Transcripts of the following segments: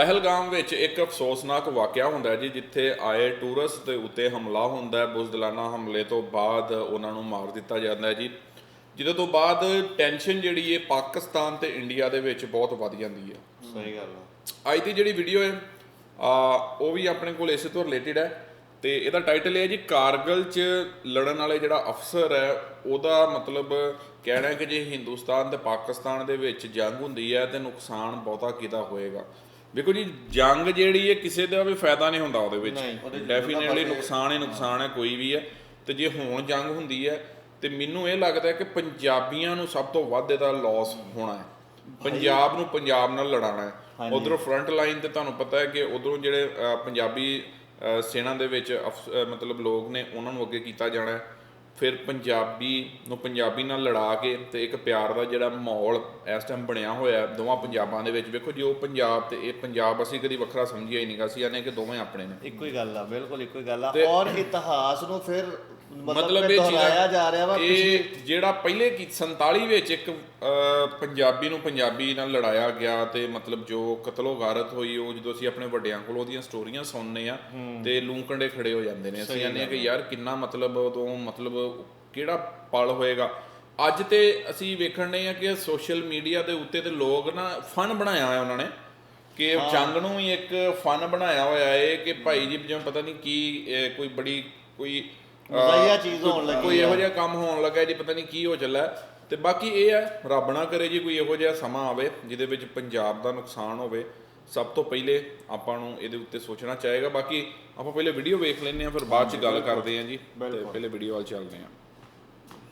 ਪਹਿਲਗਾਮ ਵਿੱਚ ਇੱਕ ਅਫਸੋਸਨਾਕ ਵਾਕਿਆ ਹੁੰਦਾ ਹੈ ਜੀ ਜਿੱਥੇ ਆਏ ਟੂਰਿਸਟ ਦੇ ਉੱਤੇ ਹਮਲਾ ਹੁੰਦਾ ਹੈ। ਬੁਜ਼ਦਲਾਨਾ ਹਮਲੇ ਤੋਂ ਬਾਅਦ ਉਹਨਾਂ ਨੂੰ ਮਾਰ ਦਿੱਤਾ ਜਾਂਦਾ ਹੈ ਜੀ। ਜਿਹਦੇ ਤੋਂ ਬਾਅਦ ਟੈਨਸ਼ਨ ਜਿਹੜੀ ਹੈ ਪਾਕਿਸਤਾਨ ਤੇ ਇੰਡੀਆ ਦੇ ਵਿੱਚ ਬਹੁਤ ਵੱਧ ਜਾਂਦੀ ਹੈ। ਸਹੀ ਗੱਲ ਆ। ਅੱਜ ਦੀ ਜਿਹੜੀ ਵੀਡੀਓ ਹੈ ਆ ਉਹ ਵੀ ਆਪਣੇ ਕੋਲ ਇਸੇ ਤੋਂ ਰਿਲੇਟਡ ਹੈ। ਤੇ ਇਹਦਾ ਟਾਈਟਲ ਹੈ ਜੀ ਕਾਰਗਲ 'ਚ ਲੜਨ ਵਾਲੇ ਜਿਹੜਾ ਅਫਸਰ ਹੈ ਉਹਦਾ ਮਤਲਬ ਕਹਿਣਾ ਹੈ ਕਿ ਜੇ ਹਿੰਦੁਸਤਾਨ ਤੇ ਪਾਕਿਸਤਾਨ ਦੇ ਵਿੱਚ ਜੰਗ ਹੁੰਦੀ ਹੈ ਤੇ ਨੁਕਸਾਨ ਬਹੁਤਾ ਕਿਹਦਾ ਹੋਏਗਾ? ਵੇਖੋ ਜੀ ਜੰਗ ਜਿਹੜੀ ਹੈ ਕਿਸੇ ਦਾ ਵੀ ਫਾਇਦਾ ਨਹੀਂ ਹੁੰਦਾ ਉਹਦੇ ਵਿੱਚ। ਡੈਫੀਨਿਟਲੀ ਨੁਕਸਾਨ ਹੀ ਨੁਕਸਾਨ ਹੈ ਕੋਈ ਵੀ ਹੈ। ਤੇ ਜੇ ਹੁਣ ਜੰਗ ਹੁੰਦੀ ਹੈ ਤੇ ਮੈਨੂੰ ਇਹ ਲੱਗਦਾ ਹੈ ਕਿ ਪੰਜਾਬੀਆਂ ਨੂੰ ਸਭ ਤੋਂ ਵੱਧ ਇਹਦਾ ਲਾਸ ਹੋਣਾ ਹੈ। ਪੰਜਾਬ ਨੂੰ ਪੰਜਾਬ ਨਾਲ ਲੜਾਣਾ ਹੈ। ਉਧਰੋਂ ਫਰੰਟ ਲਾਈਨ ਤੇ ਤੁਹਾਨੂੰ ਪਤਾ ਹੈ ਕਿ ਉਧਰੋਂ ਜਿਹੜੇ ਪੰਜਾਬੀ ਸੈਨਾ ਦੇ ਵਿੱਚ ਮਤਲਬ ਲੋਕ ਨੇ ਉਹਨਾਂ ਨੂੰ ਅੱਗੇ ਕੀਤਾ ਜਾਣਾ ਹੈ। ਫਿਰ ਪੰਜਾਬੀ ਨੂੰ ਪੰਜਾਬੀ ਨਾਲ ਲੜਾ ਕੇ ਤੇ ਇੱਕ ਪਿਆਰ ਦਾ ਜਿਹੜਾ ਮਾਹੌਲ ਇਸ ਟਾਈਮ ਬਣਿਆ ਹੋਇਆ ਦੋਵਾਂ ਪੰਜਾਬਾਂ ਦੇ ਵਿੱਚ। ਵੇਖੋ ਜੀ ਉਹ ਪੰਜਾਬ ਤੇ ਇਹ ਪੰਜਾਬ ਅਸੀਂ ਕਦੀ ਵੱਖਰਾ ਸਮਝਿਆ ਹੀ ਨਹੀਂਗਾ ਸੀ ਇਹਨੇ ਕਿ ਦੋਵੇਂ ਆਪਣੇ ਨੇ। ਇੱਕੋ ਹੀ ਗੱਲ ਆ ਬਿਲਕੁਲ ਇੱਕੋ ਹੀ ਗੱਲ ਆ। ਔਰ ਇਤਿਹਾਸ ਨੂੰ ਫਿਰ ਮਤਲਬ ਇਹ ਦੁਹਰਾਇਆ ਜਾ ਰਿਹਾ ਵਾ ਇਹ ਜਿਹੜਾ ਪਹਿਲੇ ਕੀ 47 ਵਿੱਚ ਇੱਕ ਪੰਜਾਬੀ ਨੂੰ ਪੰਜਾਬੀ ਨਾਲ ਲੜਾਇਆ ਗਿਆ ਤੇ ਮਤਲਬ ਜੋ ਕਤਲੋ ਗਾਰਤ ਹੋਈ ਉਹ ਜਦੋਂ ਅਸੀਂ ਆਪਣੇ ਵੱਡਿਆਂ ਕੋਲ ਉਹਦੀਆਂ ਸਟੋਰੀਆਂ ਸੁਣਨੇ ਆ ਤੇ ਲੂੰਕੰਡੇ ਖੜੇ ਹੋ ਜਾਂਦੇ ਨੇ। ਅਸੀਂ ਕਹਿੰਦੇ ਆ ਕਿ ਯਾਰ ਕਿੰਨਾ ਮਤਲਬ ਉਦੋਂ ਮਤਲਬ ਕਿਹੜਾ ਪਲ ਹੋਏਗਾ। ਅੱਜ ਤੇ ਅਸੀਂ ਵੇਖਣੇ ਆ ਕਿ ਸੋਸ਼ਲ ਮੀਡੀਆ ਦੇ ਉੱਤੇ ਤੇ ਲੋਕ ਨਾ ਫਨ ਬਣਾਇਆ ਹੋਇਆ ਉਹਨਾਂ ਨੇ। ਕਿ ਜੰਗ ਨੂੰ ਹੀ ਇੱਕ ਫਨ ਬਣਾਇਆ ਹੋਇਆ ਏ ਕਿ ਭਾਈ ਜੀ ਜਿਵੇਂ ਪਤਾ ਨਹੀਂ ਕੀ ਕੋਈ ਬੜੀ ਕੋਈ ਅਹ, ਮਜ਼ਾਹੀਆ ਚੀਜ਼ ਹੋਣ ਲੱਗੀ ਕੋਈ ਇਹੋ ਜਿਹਾ ਕੰਮ ਹੋਣ ਲੱਗਾ ਜੀ ਪਤਾ ਨਹੀਂ ਕੀ ਹੋ ਚੱਲਾ ਹੈ। ਤੇ ਬਾਕੀ ਇਹ ਹੈ ਰੱਬ ਨਾ ਕਰੇ ਜੀ ਕੋਈ ਇਹੋ ਜਿਹਾ ਸਮਾਂ ਆਵੇ ਜਿਹਦੇ ਵਿੱਚ ਪੰਜਾਬ ਦਾ ਨੁਕਸਾਨ ਹੋਵੇ। ਸਭ ਤੋਂ ਪਹਿਲੇ ਆਪਾਂ ਨੂੰ ਇਹਦੇ ਉੱਤੇ ਸੋਚਣਾ ਚਾਹੇਗਾ। ਬਾਕੀ ਆਪਾਂ ਪਹਿਲੇ ਵੀਡੀਓ ਵੇਖ ਲੈਂਦੇ ਆ ਫਿਰ ਬਾਅਦ ਚ ਗੱਲ ਕਰਦੇ ਆ ਜੀ ਤੇ ਪਹਿਲੇ ਵੀਡੀਓ ਵੱਲ ਚੱਲਦੇ ਆ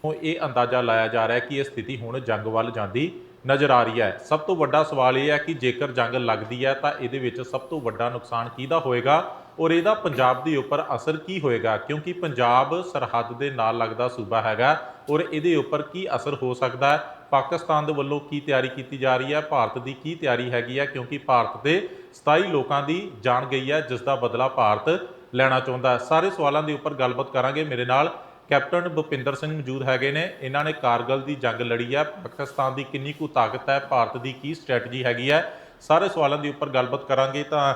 ਤੋਂ ਇਹ ਅੰਦਾਜ਼ਾ ਲਾਇਆ ਜਾ ਰਿਹਾ ਹੈ ਕਿ ਇਹ ਸਥਿਤੀ ਹੁਣ ਜੰਗ ਵੱਲ ਜਾਂਦੀ ਨਜ਼ਰ ਆ ਰਹੀ ਹੈ। ਸਭ ਤੋਂ ਵੱਡਾ ਸਵਾਲ ਇਹ ਹੈ ਕਿ ਜੇਕਰ ਜੰਗ ਲੱਗਦੀ ਹੈ ਤਾਂ ਇਹਦੇ ਵਿੱਚ ਸਭ ਤੋਂ ਵੱਡਾ ਨੁਕਸਾਨ ਕਿਹਦਾ ਹੋਏਗਾ ਔਰ ਇਹਦਾ ਪੰਜਾਬ ਦੇ ਉੱਪਰ ਅਸਰ ਕੀ ਹੋਏਗਾ? ਕਿਉਂਕਿ ਪੰਜਾਬ ਸਰਹੱਦ ਦੇ ਨਾਲ ਲੱਗਦਾ ਸੂਬਾ ਹੈਗਾ ਔਰ ਇਹਦੇ ਉੱਪਰ ਕੀ ਅਸਰ ਹੋ ਸਕਦਾ ਹੈ? ਪਾਕਿਸਤਾਨ ਦੇ ਵੱਲੋਂ ਕੀ ਤਿਆਰੀ ਕੀਤੀ ਜਾ ਰਹੀ ਹੈ? ਭਾਰਤ ਦੀ ਕੀ ਤਿਆਰੀ ਹੈਗੀ ਹੈ? ਕਿਉਂਕਿ ਭਾਰਤ ਦੇ 27 ਲੋਕਾਂ ਦੀ ਜਾਨ ਗਈ ਹੈ, ਜਿਸ ਦਾ ਬਦਲਾ ਭਾਰਤ ਲੈਣਾ ਚਾਹੁੰਦਾ ਹੈ। ਸਾਰੇ ਸਵਾਲਾਂ ਦੇ ਉੱਪਰ ਗੱਲਬਾਤ ਕਰਾਂਗੇ। ਮੇਰੇ ਨਾਲ ਕੈਪਟਨ ਭੁਪਿੰਦਰ ਸਿੰਘ ਮੌਜੂਦ ਹੈਗੇ ਨੇ। ਇਹਨਾਂ ਨੇ ਕਾਰਗਲ ਦੀ ਜੰਗ ਲੜੀ ਹੈ। ਪਾਕਿਸਤਾਨ ਦੀ ਕਿੰਨੀ ਕੁ ਤਾਕਤ ਹੈ? ਭਾਰਤ ਦੀ ਕੀ ਸਟ੍ਰੈਟਜੀ ਹੈਗੀ ਹੈ? ਸਾਰੇ ਸਵਾਲਾਂ ਦੇ ਉੱਪਰ ਗੱਲਬਾਤ ਕਰਾਂਗੇ ਤਾਂ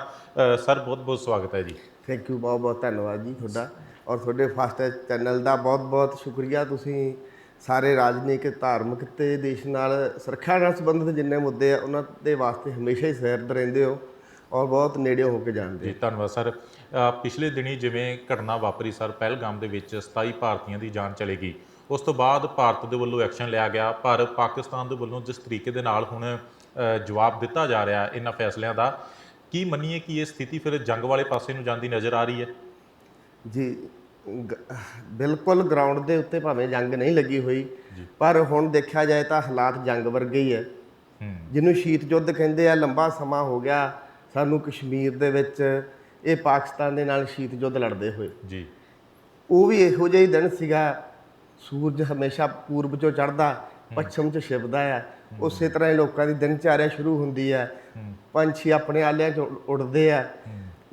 ਸਰ, ਬਹੁਤ ਬਹੁਤ ਸਵਾਗਤ ਹੈ ਜੀ। ਥੈਂਕ ਯੂ ਬਹੁਤ ਬਹੁਤ ਧੰਨਵਾਦ ਜੀ ਤੁਹਾਡਾ। ਔਰ ਤੁਹਾਡੇ ਫਾਸਟ ਚੈਨਲ ਦਾ ਬਹੁਤ ਬਹੁਤ ਸ਼ੁਕਰੀਆ। ਤੁਸੀਂ ਸਾਰੇ ਰਾਜਨੀਤਿਕ ਧਾਰਮਿਕ ਤੇ ਦੇਸ਼ ਨਾਲ ਸੁਰੱਖਿਆ ਨਾਲ ਸੰਬੰਧਿਤ ਜਿੰਨੇ ਮੁੱਦੇ ਆ ਉਹਨਾਂ ਦੇ ਵਾਸਤੇ ਹਮੇਸ਼ਾ ਹੀ ਸਹਿਰਦ ਰਹਿੰਦੇ ਹੋ ਔਰ ਬਹੁਤ ਨੇੜੇ ਹੋ ਕੇ ਜਾਣਦੇ ਜੀ ਧੰਨਵਾਦ ਸਰ। ਪਿਛਲੇ ਦਿਨੀ ਜਿਵੇਂ ਘਟਨਾ ਵਾਪਰੀ ਸਰ ਪਹਿਲਗਾਮ ਦੇ ਵਿੱਚ 27 ਭਾਰਤੀਆਂ ਦੀ ਜਾਨ ਚਲੀ ਗਈ। ਉਸ ਤੋਂ ਬਾਅਦ ਭਾਰਤ ਦੇ ਵੱਲੋਂ ਐਕਸ਼ਨ ਲਿਆ ਗਿਆ ਪਰ ਪਾਕਿਸਤਾਨ ਦੇ ਵੱਲੋਂ ਜਿਸ ਤਰੀਕੇ ਦੇ ਨਾਲ ਹੁਣ ਜਵਾਬ ਦਿੱਤਾ ਜਾ ਰਿਹਾ ਇਹਨਾਂ ਫੈਸਲਿਆਂ ਦਾ ਕੀ ਮੰਨੀਏ ਕਿ ਇਹ ਸਥਿਤੀ ਫਿਰ ਜੰਗ ਵਾਲੇ ਪਾਸੇ ਨੂੰ ਜਾਂਦੀ ਨਜ਼ਰ ਆ ਰਹੀ ਹੈ? ਜੀ ਬਿਲਕੁਲ ਗਰਾਊਂਡ ਦੇ ਉੱਤੇ ਭਾਵੇਂ ਜੰਗ ਨਹੀਂ ਲੱਗੀ ਹੋਈ ਪਰ ਹੁਣ ਦੇਖਿਆ ਜਾਏ ਤਾਂ ਹਾਲਾਤ ਜੰਗ ਵਰਗੇ ਹੀ ਹੈ। ਜਿਹਨੂੰ ਸ਼ੀਤ ਯੁੱਧ ਕਹਿੰਦੇ ਆ ਲੰਬਾ ਸਮਾਂ ਹੋ ਗਿਆ ਸਾਨੂੰ ਕਸ਼ਮੀਰ ਦੇ ਵਿੱਚ ਇਹ ਪਾਕਿਸਤਾਨ ਦੇ ਨਾਲ ਸ਼ੀਤ ਯੁੱਧ ਲੜਦੇ ਹੋਏ। ਜੀ। ਉਹ ਵੀ ਇਹੋ ਜਿਹਾ ਹੀ ਦਿਨ ਸੀਗਾ ਸੂਰਜ ਹਮੇਸ਼ਾ ਪੂਰਬ ਚੋਂ ਚੜ੍ਹਦਾ ਪੱਛਮ ਚ ਛਿਪਦਾ ਆ। ਉਸੇ ਤਰ੍ਹਾਂ ਹੀ ਲੋਕਾਂ ਦੀ ਦਿਨਚਾਰਿਆ ਸ਼ੁਰੂ ਹੁੰਦੀ ਆ। ਪੰਛੀ ਆਪਣੇ ਆਲਿਆਂ ਚ ਉੱਡਦੇ ਆ।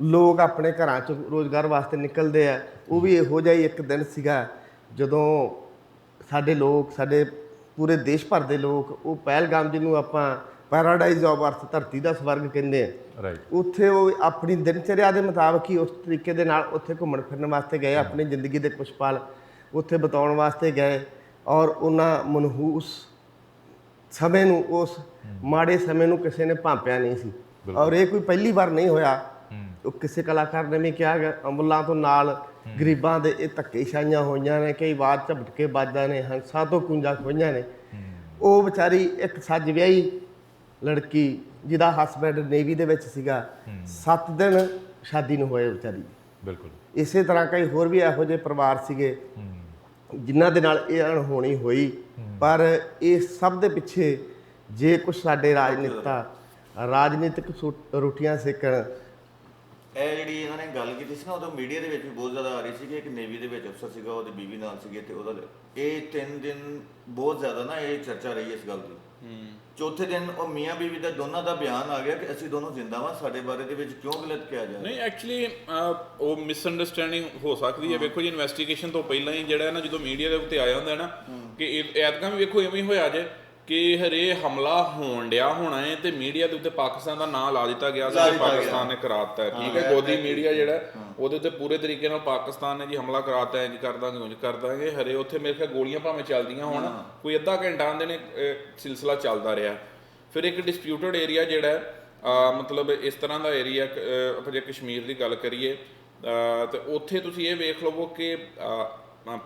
ਲੋਕ ਆਪਣੇ ਘਰਾਂ ਚ ਰੋਜ਼ਗਾਰ ਵਾਸਤੇ ਨਿਕਲਦੇ ਆ। ਉਹ ਵੀ ਇਹੋ ਜਿਹਾ ਹੀ ਇੱਕ ਦਿਨ ਸੀਗਾ ਜਦੋਂ ਸਾਡੇ ਲੋਕ ਸਾਡੇ ਪੂਰੇ ਦੇਸ਼ ਭਰ ਦੇ ਲੋਕ ਉਹ ਪਹਿਲਗਾਮ ਜਿਹਨੂੰ ਆਪਾਂ ਪੈਰਾਡਾਈਜ਼ ਆਫ ਅਰਥ ਧਰਤੀ ਦਾ ਸਵਰਗ ਕਹਿੰਦੇ ਆ ਰਾਈਟ ਉੱਥੇ ਉਹ ਆਪਣੀ ਦਿਨਚਰਿਆ ਦੇ ਮੁਤਾਬਕ ਹੀ ਉਸ ਤਰੀਕੇ ਦੇ ਨਾਲ ਉੱਥੇ ਘੁੰਮਣ ਫਿਰਨ ਵਾਸਤੇ ਗਏ ਆਪਣੀ ਜ਼ਿੰਦਗੀ ਦੇ ਕੁਝ ਪਲ ਉੱਥੇ ਬਿਤਾਉਣ ਵਾਸਤੇ ਗਏ ਔਰ ਉਹਨਾਂ ਮਨਹੂਸ ਸਮੇਂ ਨੂੰ ਉਸ ਮਾੜੇ ਸਮੇਂ ਨੂੰ ਕਿਸੇ ਨੇ ਭਾਂਪਿਆ ਨਹੀਂ ਸੀ। ਔਰ ਇਹ ਕੋਈ ਪਹਿਲੀ ਵਾਰ ਨਹੀਂ ਹੋਇਆ। ਉਹ ਕਿਸੇ ਕਲਾਕਾਰ ਨੇ ਵੀ ਕਿਹਾ ਅਮੁੱਲਾਂ ਤੋਂ ਨਾਲ ਗਰੀਬਾਂ ਦੇ ਇਹ ਧੱਕੇ ਛਾਈਆਂ ਹੋਈਆਂ ਨੇ ਕਈ ਵਾਰ ਝਪਟਕੇ ਬਾਜਾਂ ਨੇ ਹੰਸਾਂ ਤੋਂ ਕੁੰਜਾਂ ਖੋਈਆਂ ਨੇ। ਉਹ ਵਿਚਾਰੀ ਇੱਕ ਸੱਜ ਵਿਆਹੀ ਲੜਕੀ ਜਿਹਦਾ ਹਸਬੈਂਡ ਨੇਵੀ ਦੇ ਵਿੱਚ ਸੀਗਾ 7 ਦਿਨ ਸ਼ਾਦੀ ਨੂੰ ਹੋਏ ਵਿਚਾਰੀ। ਬਿਲਕੁਲ। ਇਸੇ ਤਰ੍ਹਾਂ ਕਈ ਹੋਰ ਵੀ ਇਹੋ ਜਿਹੇ ਪਰਿਵਾਰ ਸੀਗੇ ਜਿਨ੍ਹਾਂ ਦੇ ਨਾਲ ਇਹ ਅਣਹੋਣੀ ਹੋਈ। ਪਰ ਇਹ ਸਭ ਦੇ ਪਿੱਛੇ ਜੇ ਕੁਝ ਸਾਡੇ ਰਾਜਨੀਤਾ ਰਾਜਨੀਤਿਕ ਰੋਟੀਆਂ ਸੇਕਣ ਇਹ ਜਿਹੜੀ ਇਹਨਾਂ ਨੇ ਗੱਲ ਕੀਤੀ ਸੀ ਨਾ ਉਦੋਂ ਮੀਡੀਆ ਦੇ ਵਿੱਚ ਵੀ ਬਹੁਤ ਜ਼ਿਆਦਾ ਆ ਰਹੀ ਸੀ ਕਿ ਇੱਕ ਨੇਵੀ ਦੇ ਵਿੱਚ ਅਫਸਰ ਸੀਗਾ ਉਹਦੀ ਬੀਵੀ ਨਾਲ ਸੀਗੇ ਤੇ ਉਹਦਾ ਇਹ ਤਿੰਨ ਦਿਨ ਬਹੁਤ ਜ਼ਿਆਦਾ ਨਾ ਇਹ ਚਰਚਾ ਰਹੀ ਇਸ ਗੱਲ ਦੀ। ਚੌਥੇ ਦਿਨ ਉਹ ਮੀਆਂ ਬੀਵੀ ਦਾ ਦੋਨਾਂ ਦਾ ਬਿਆਨ ਆ ਗਿਆ ਕਿ ਅਸੀਂ ਦੋਨੋਂ ਜ਼ਿੰਦਾ ਵਾਂ ਸਾਡੇ ਬਾਰੇ ਦੇ ਵਿੱਚ ਕਿਉਂ ਗਲਤ ਕਿਹਾ ਜਾ ਰਿਹਾ। ਨਹੀਂ ਐਕਚੁਅਲੀ ਉਹ ਮਿਸਅੰਡਰਸਟੈਂਡਿੰਗ ਹੋ ਸਕਦੀ ਹੈ। ਵੇਖੋ ਜੀ ਇਨਵੈਸਟੀਗੇਸ਼ਨ ਤੋਂ ਪਹਿਲਾਂ ਹੀ ਜਿਹੜਾ ਹੈ ਨਾ ਜਦੋਂ ਮੀਡੀਆ ਦੇ ਉੱਤੇ ਆਇਆ ਹੁੰਦਾ ਹੈ। ਨਾ ਕਿ ਇਹ ਐਤਕਾਂ ਵੀ ਵੇਖੋ ਐਵੇਂ ਹੀ ਹੋਇਆ ਜੇ। ਕਿ ਹਰੇ ਹਮਲਾ ਹੋਣ ਡਿਆ ਹੋਣਾ ਹੈ ਤੇ ਮੀਡੀਆ ਦੇ ਉੱਤੇ ਪਾਕਿਸਤਾਨ ਦਾ ਨਾਂ ਲਾ ਦਿੱਤਾ ਗਿਆ ਸੀ। ਪਾਕਿਸਤਾਨ ਨੇ ਕਰਾਤਾ ਹੈ। ਠੀਕ ਹੈ ਗੋਦੀ ਮੀਡੀਆ ਜਿਹੜਾ ਉਹਦੇ ਉੱਤੇ ਪੂਰੇ ਤਰੀਕੇ ਨਾਲ ਪਾਕਿਸਤਾਨ ਨੇ ਜੀ ਹਮਲਾ ਕਰਾਤਾ ਇੰਜ ਕਰ ਦਾਂਗੇ ਉਂਝ ਕਰ ਦਾਂਗੇ। ਹਰੇ ਉੱਥੇ ਮੇਰੇ ਖਿਆਲ ਗੋਲੀਆਂ ਭਾਵੇਂ ਚੱਲਦੀਆਂ ਹੋਣ ਕੋਈ ਅੱਧਾ ਘੰਟਾ ਆਂਦੇ ਨੇ ਸਿਲਸਿਲਾ ਚੱਲਦਾ ਰਿਹਾ। ਫਿਰ ਇੱਕ ਡਿਸਪਿਊਟਡ ਏਰੀਆ ਜਿਹੜਾ ਮਤਲਬ ਇਸ ਤਰ੍ਹਾਂ ਦਾ ਏਰੀਆ ਆਪਾਂ ਜੇ ਕਸ਼ਮੀਰ ਦੀ ਗੱਲ ਕਰੀਏ ਤੇ ਉੱਥੇ ਤੁਸੀਂ ਇਹ ਵੇਖ ਲਵੋ ਕਿ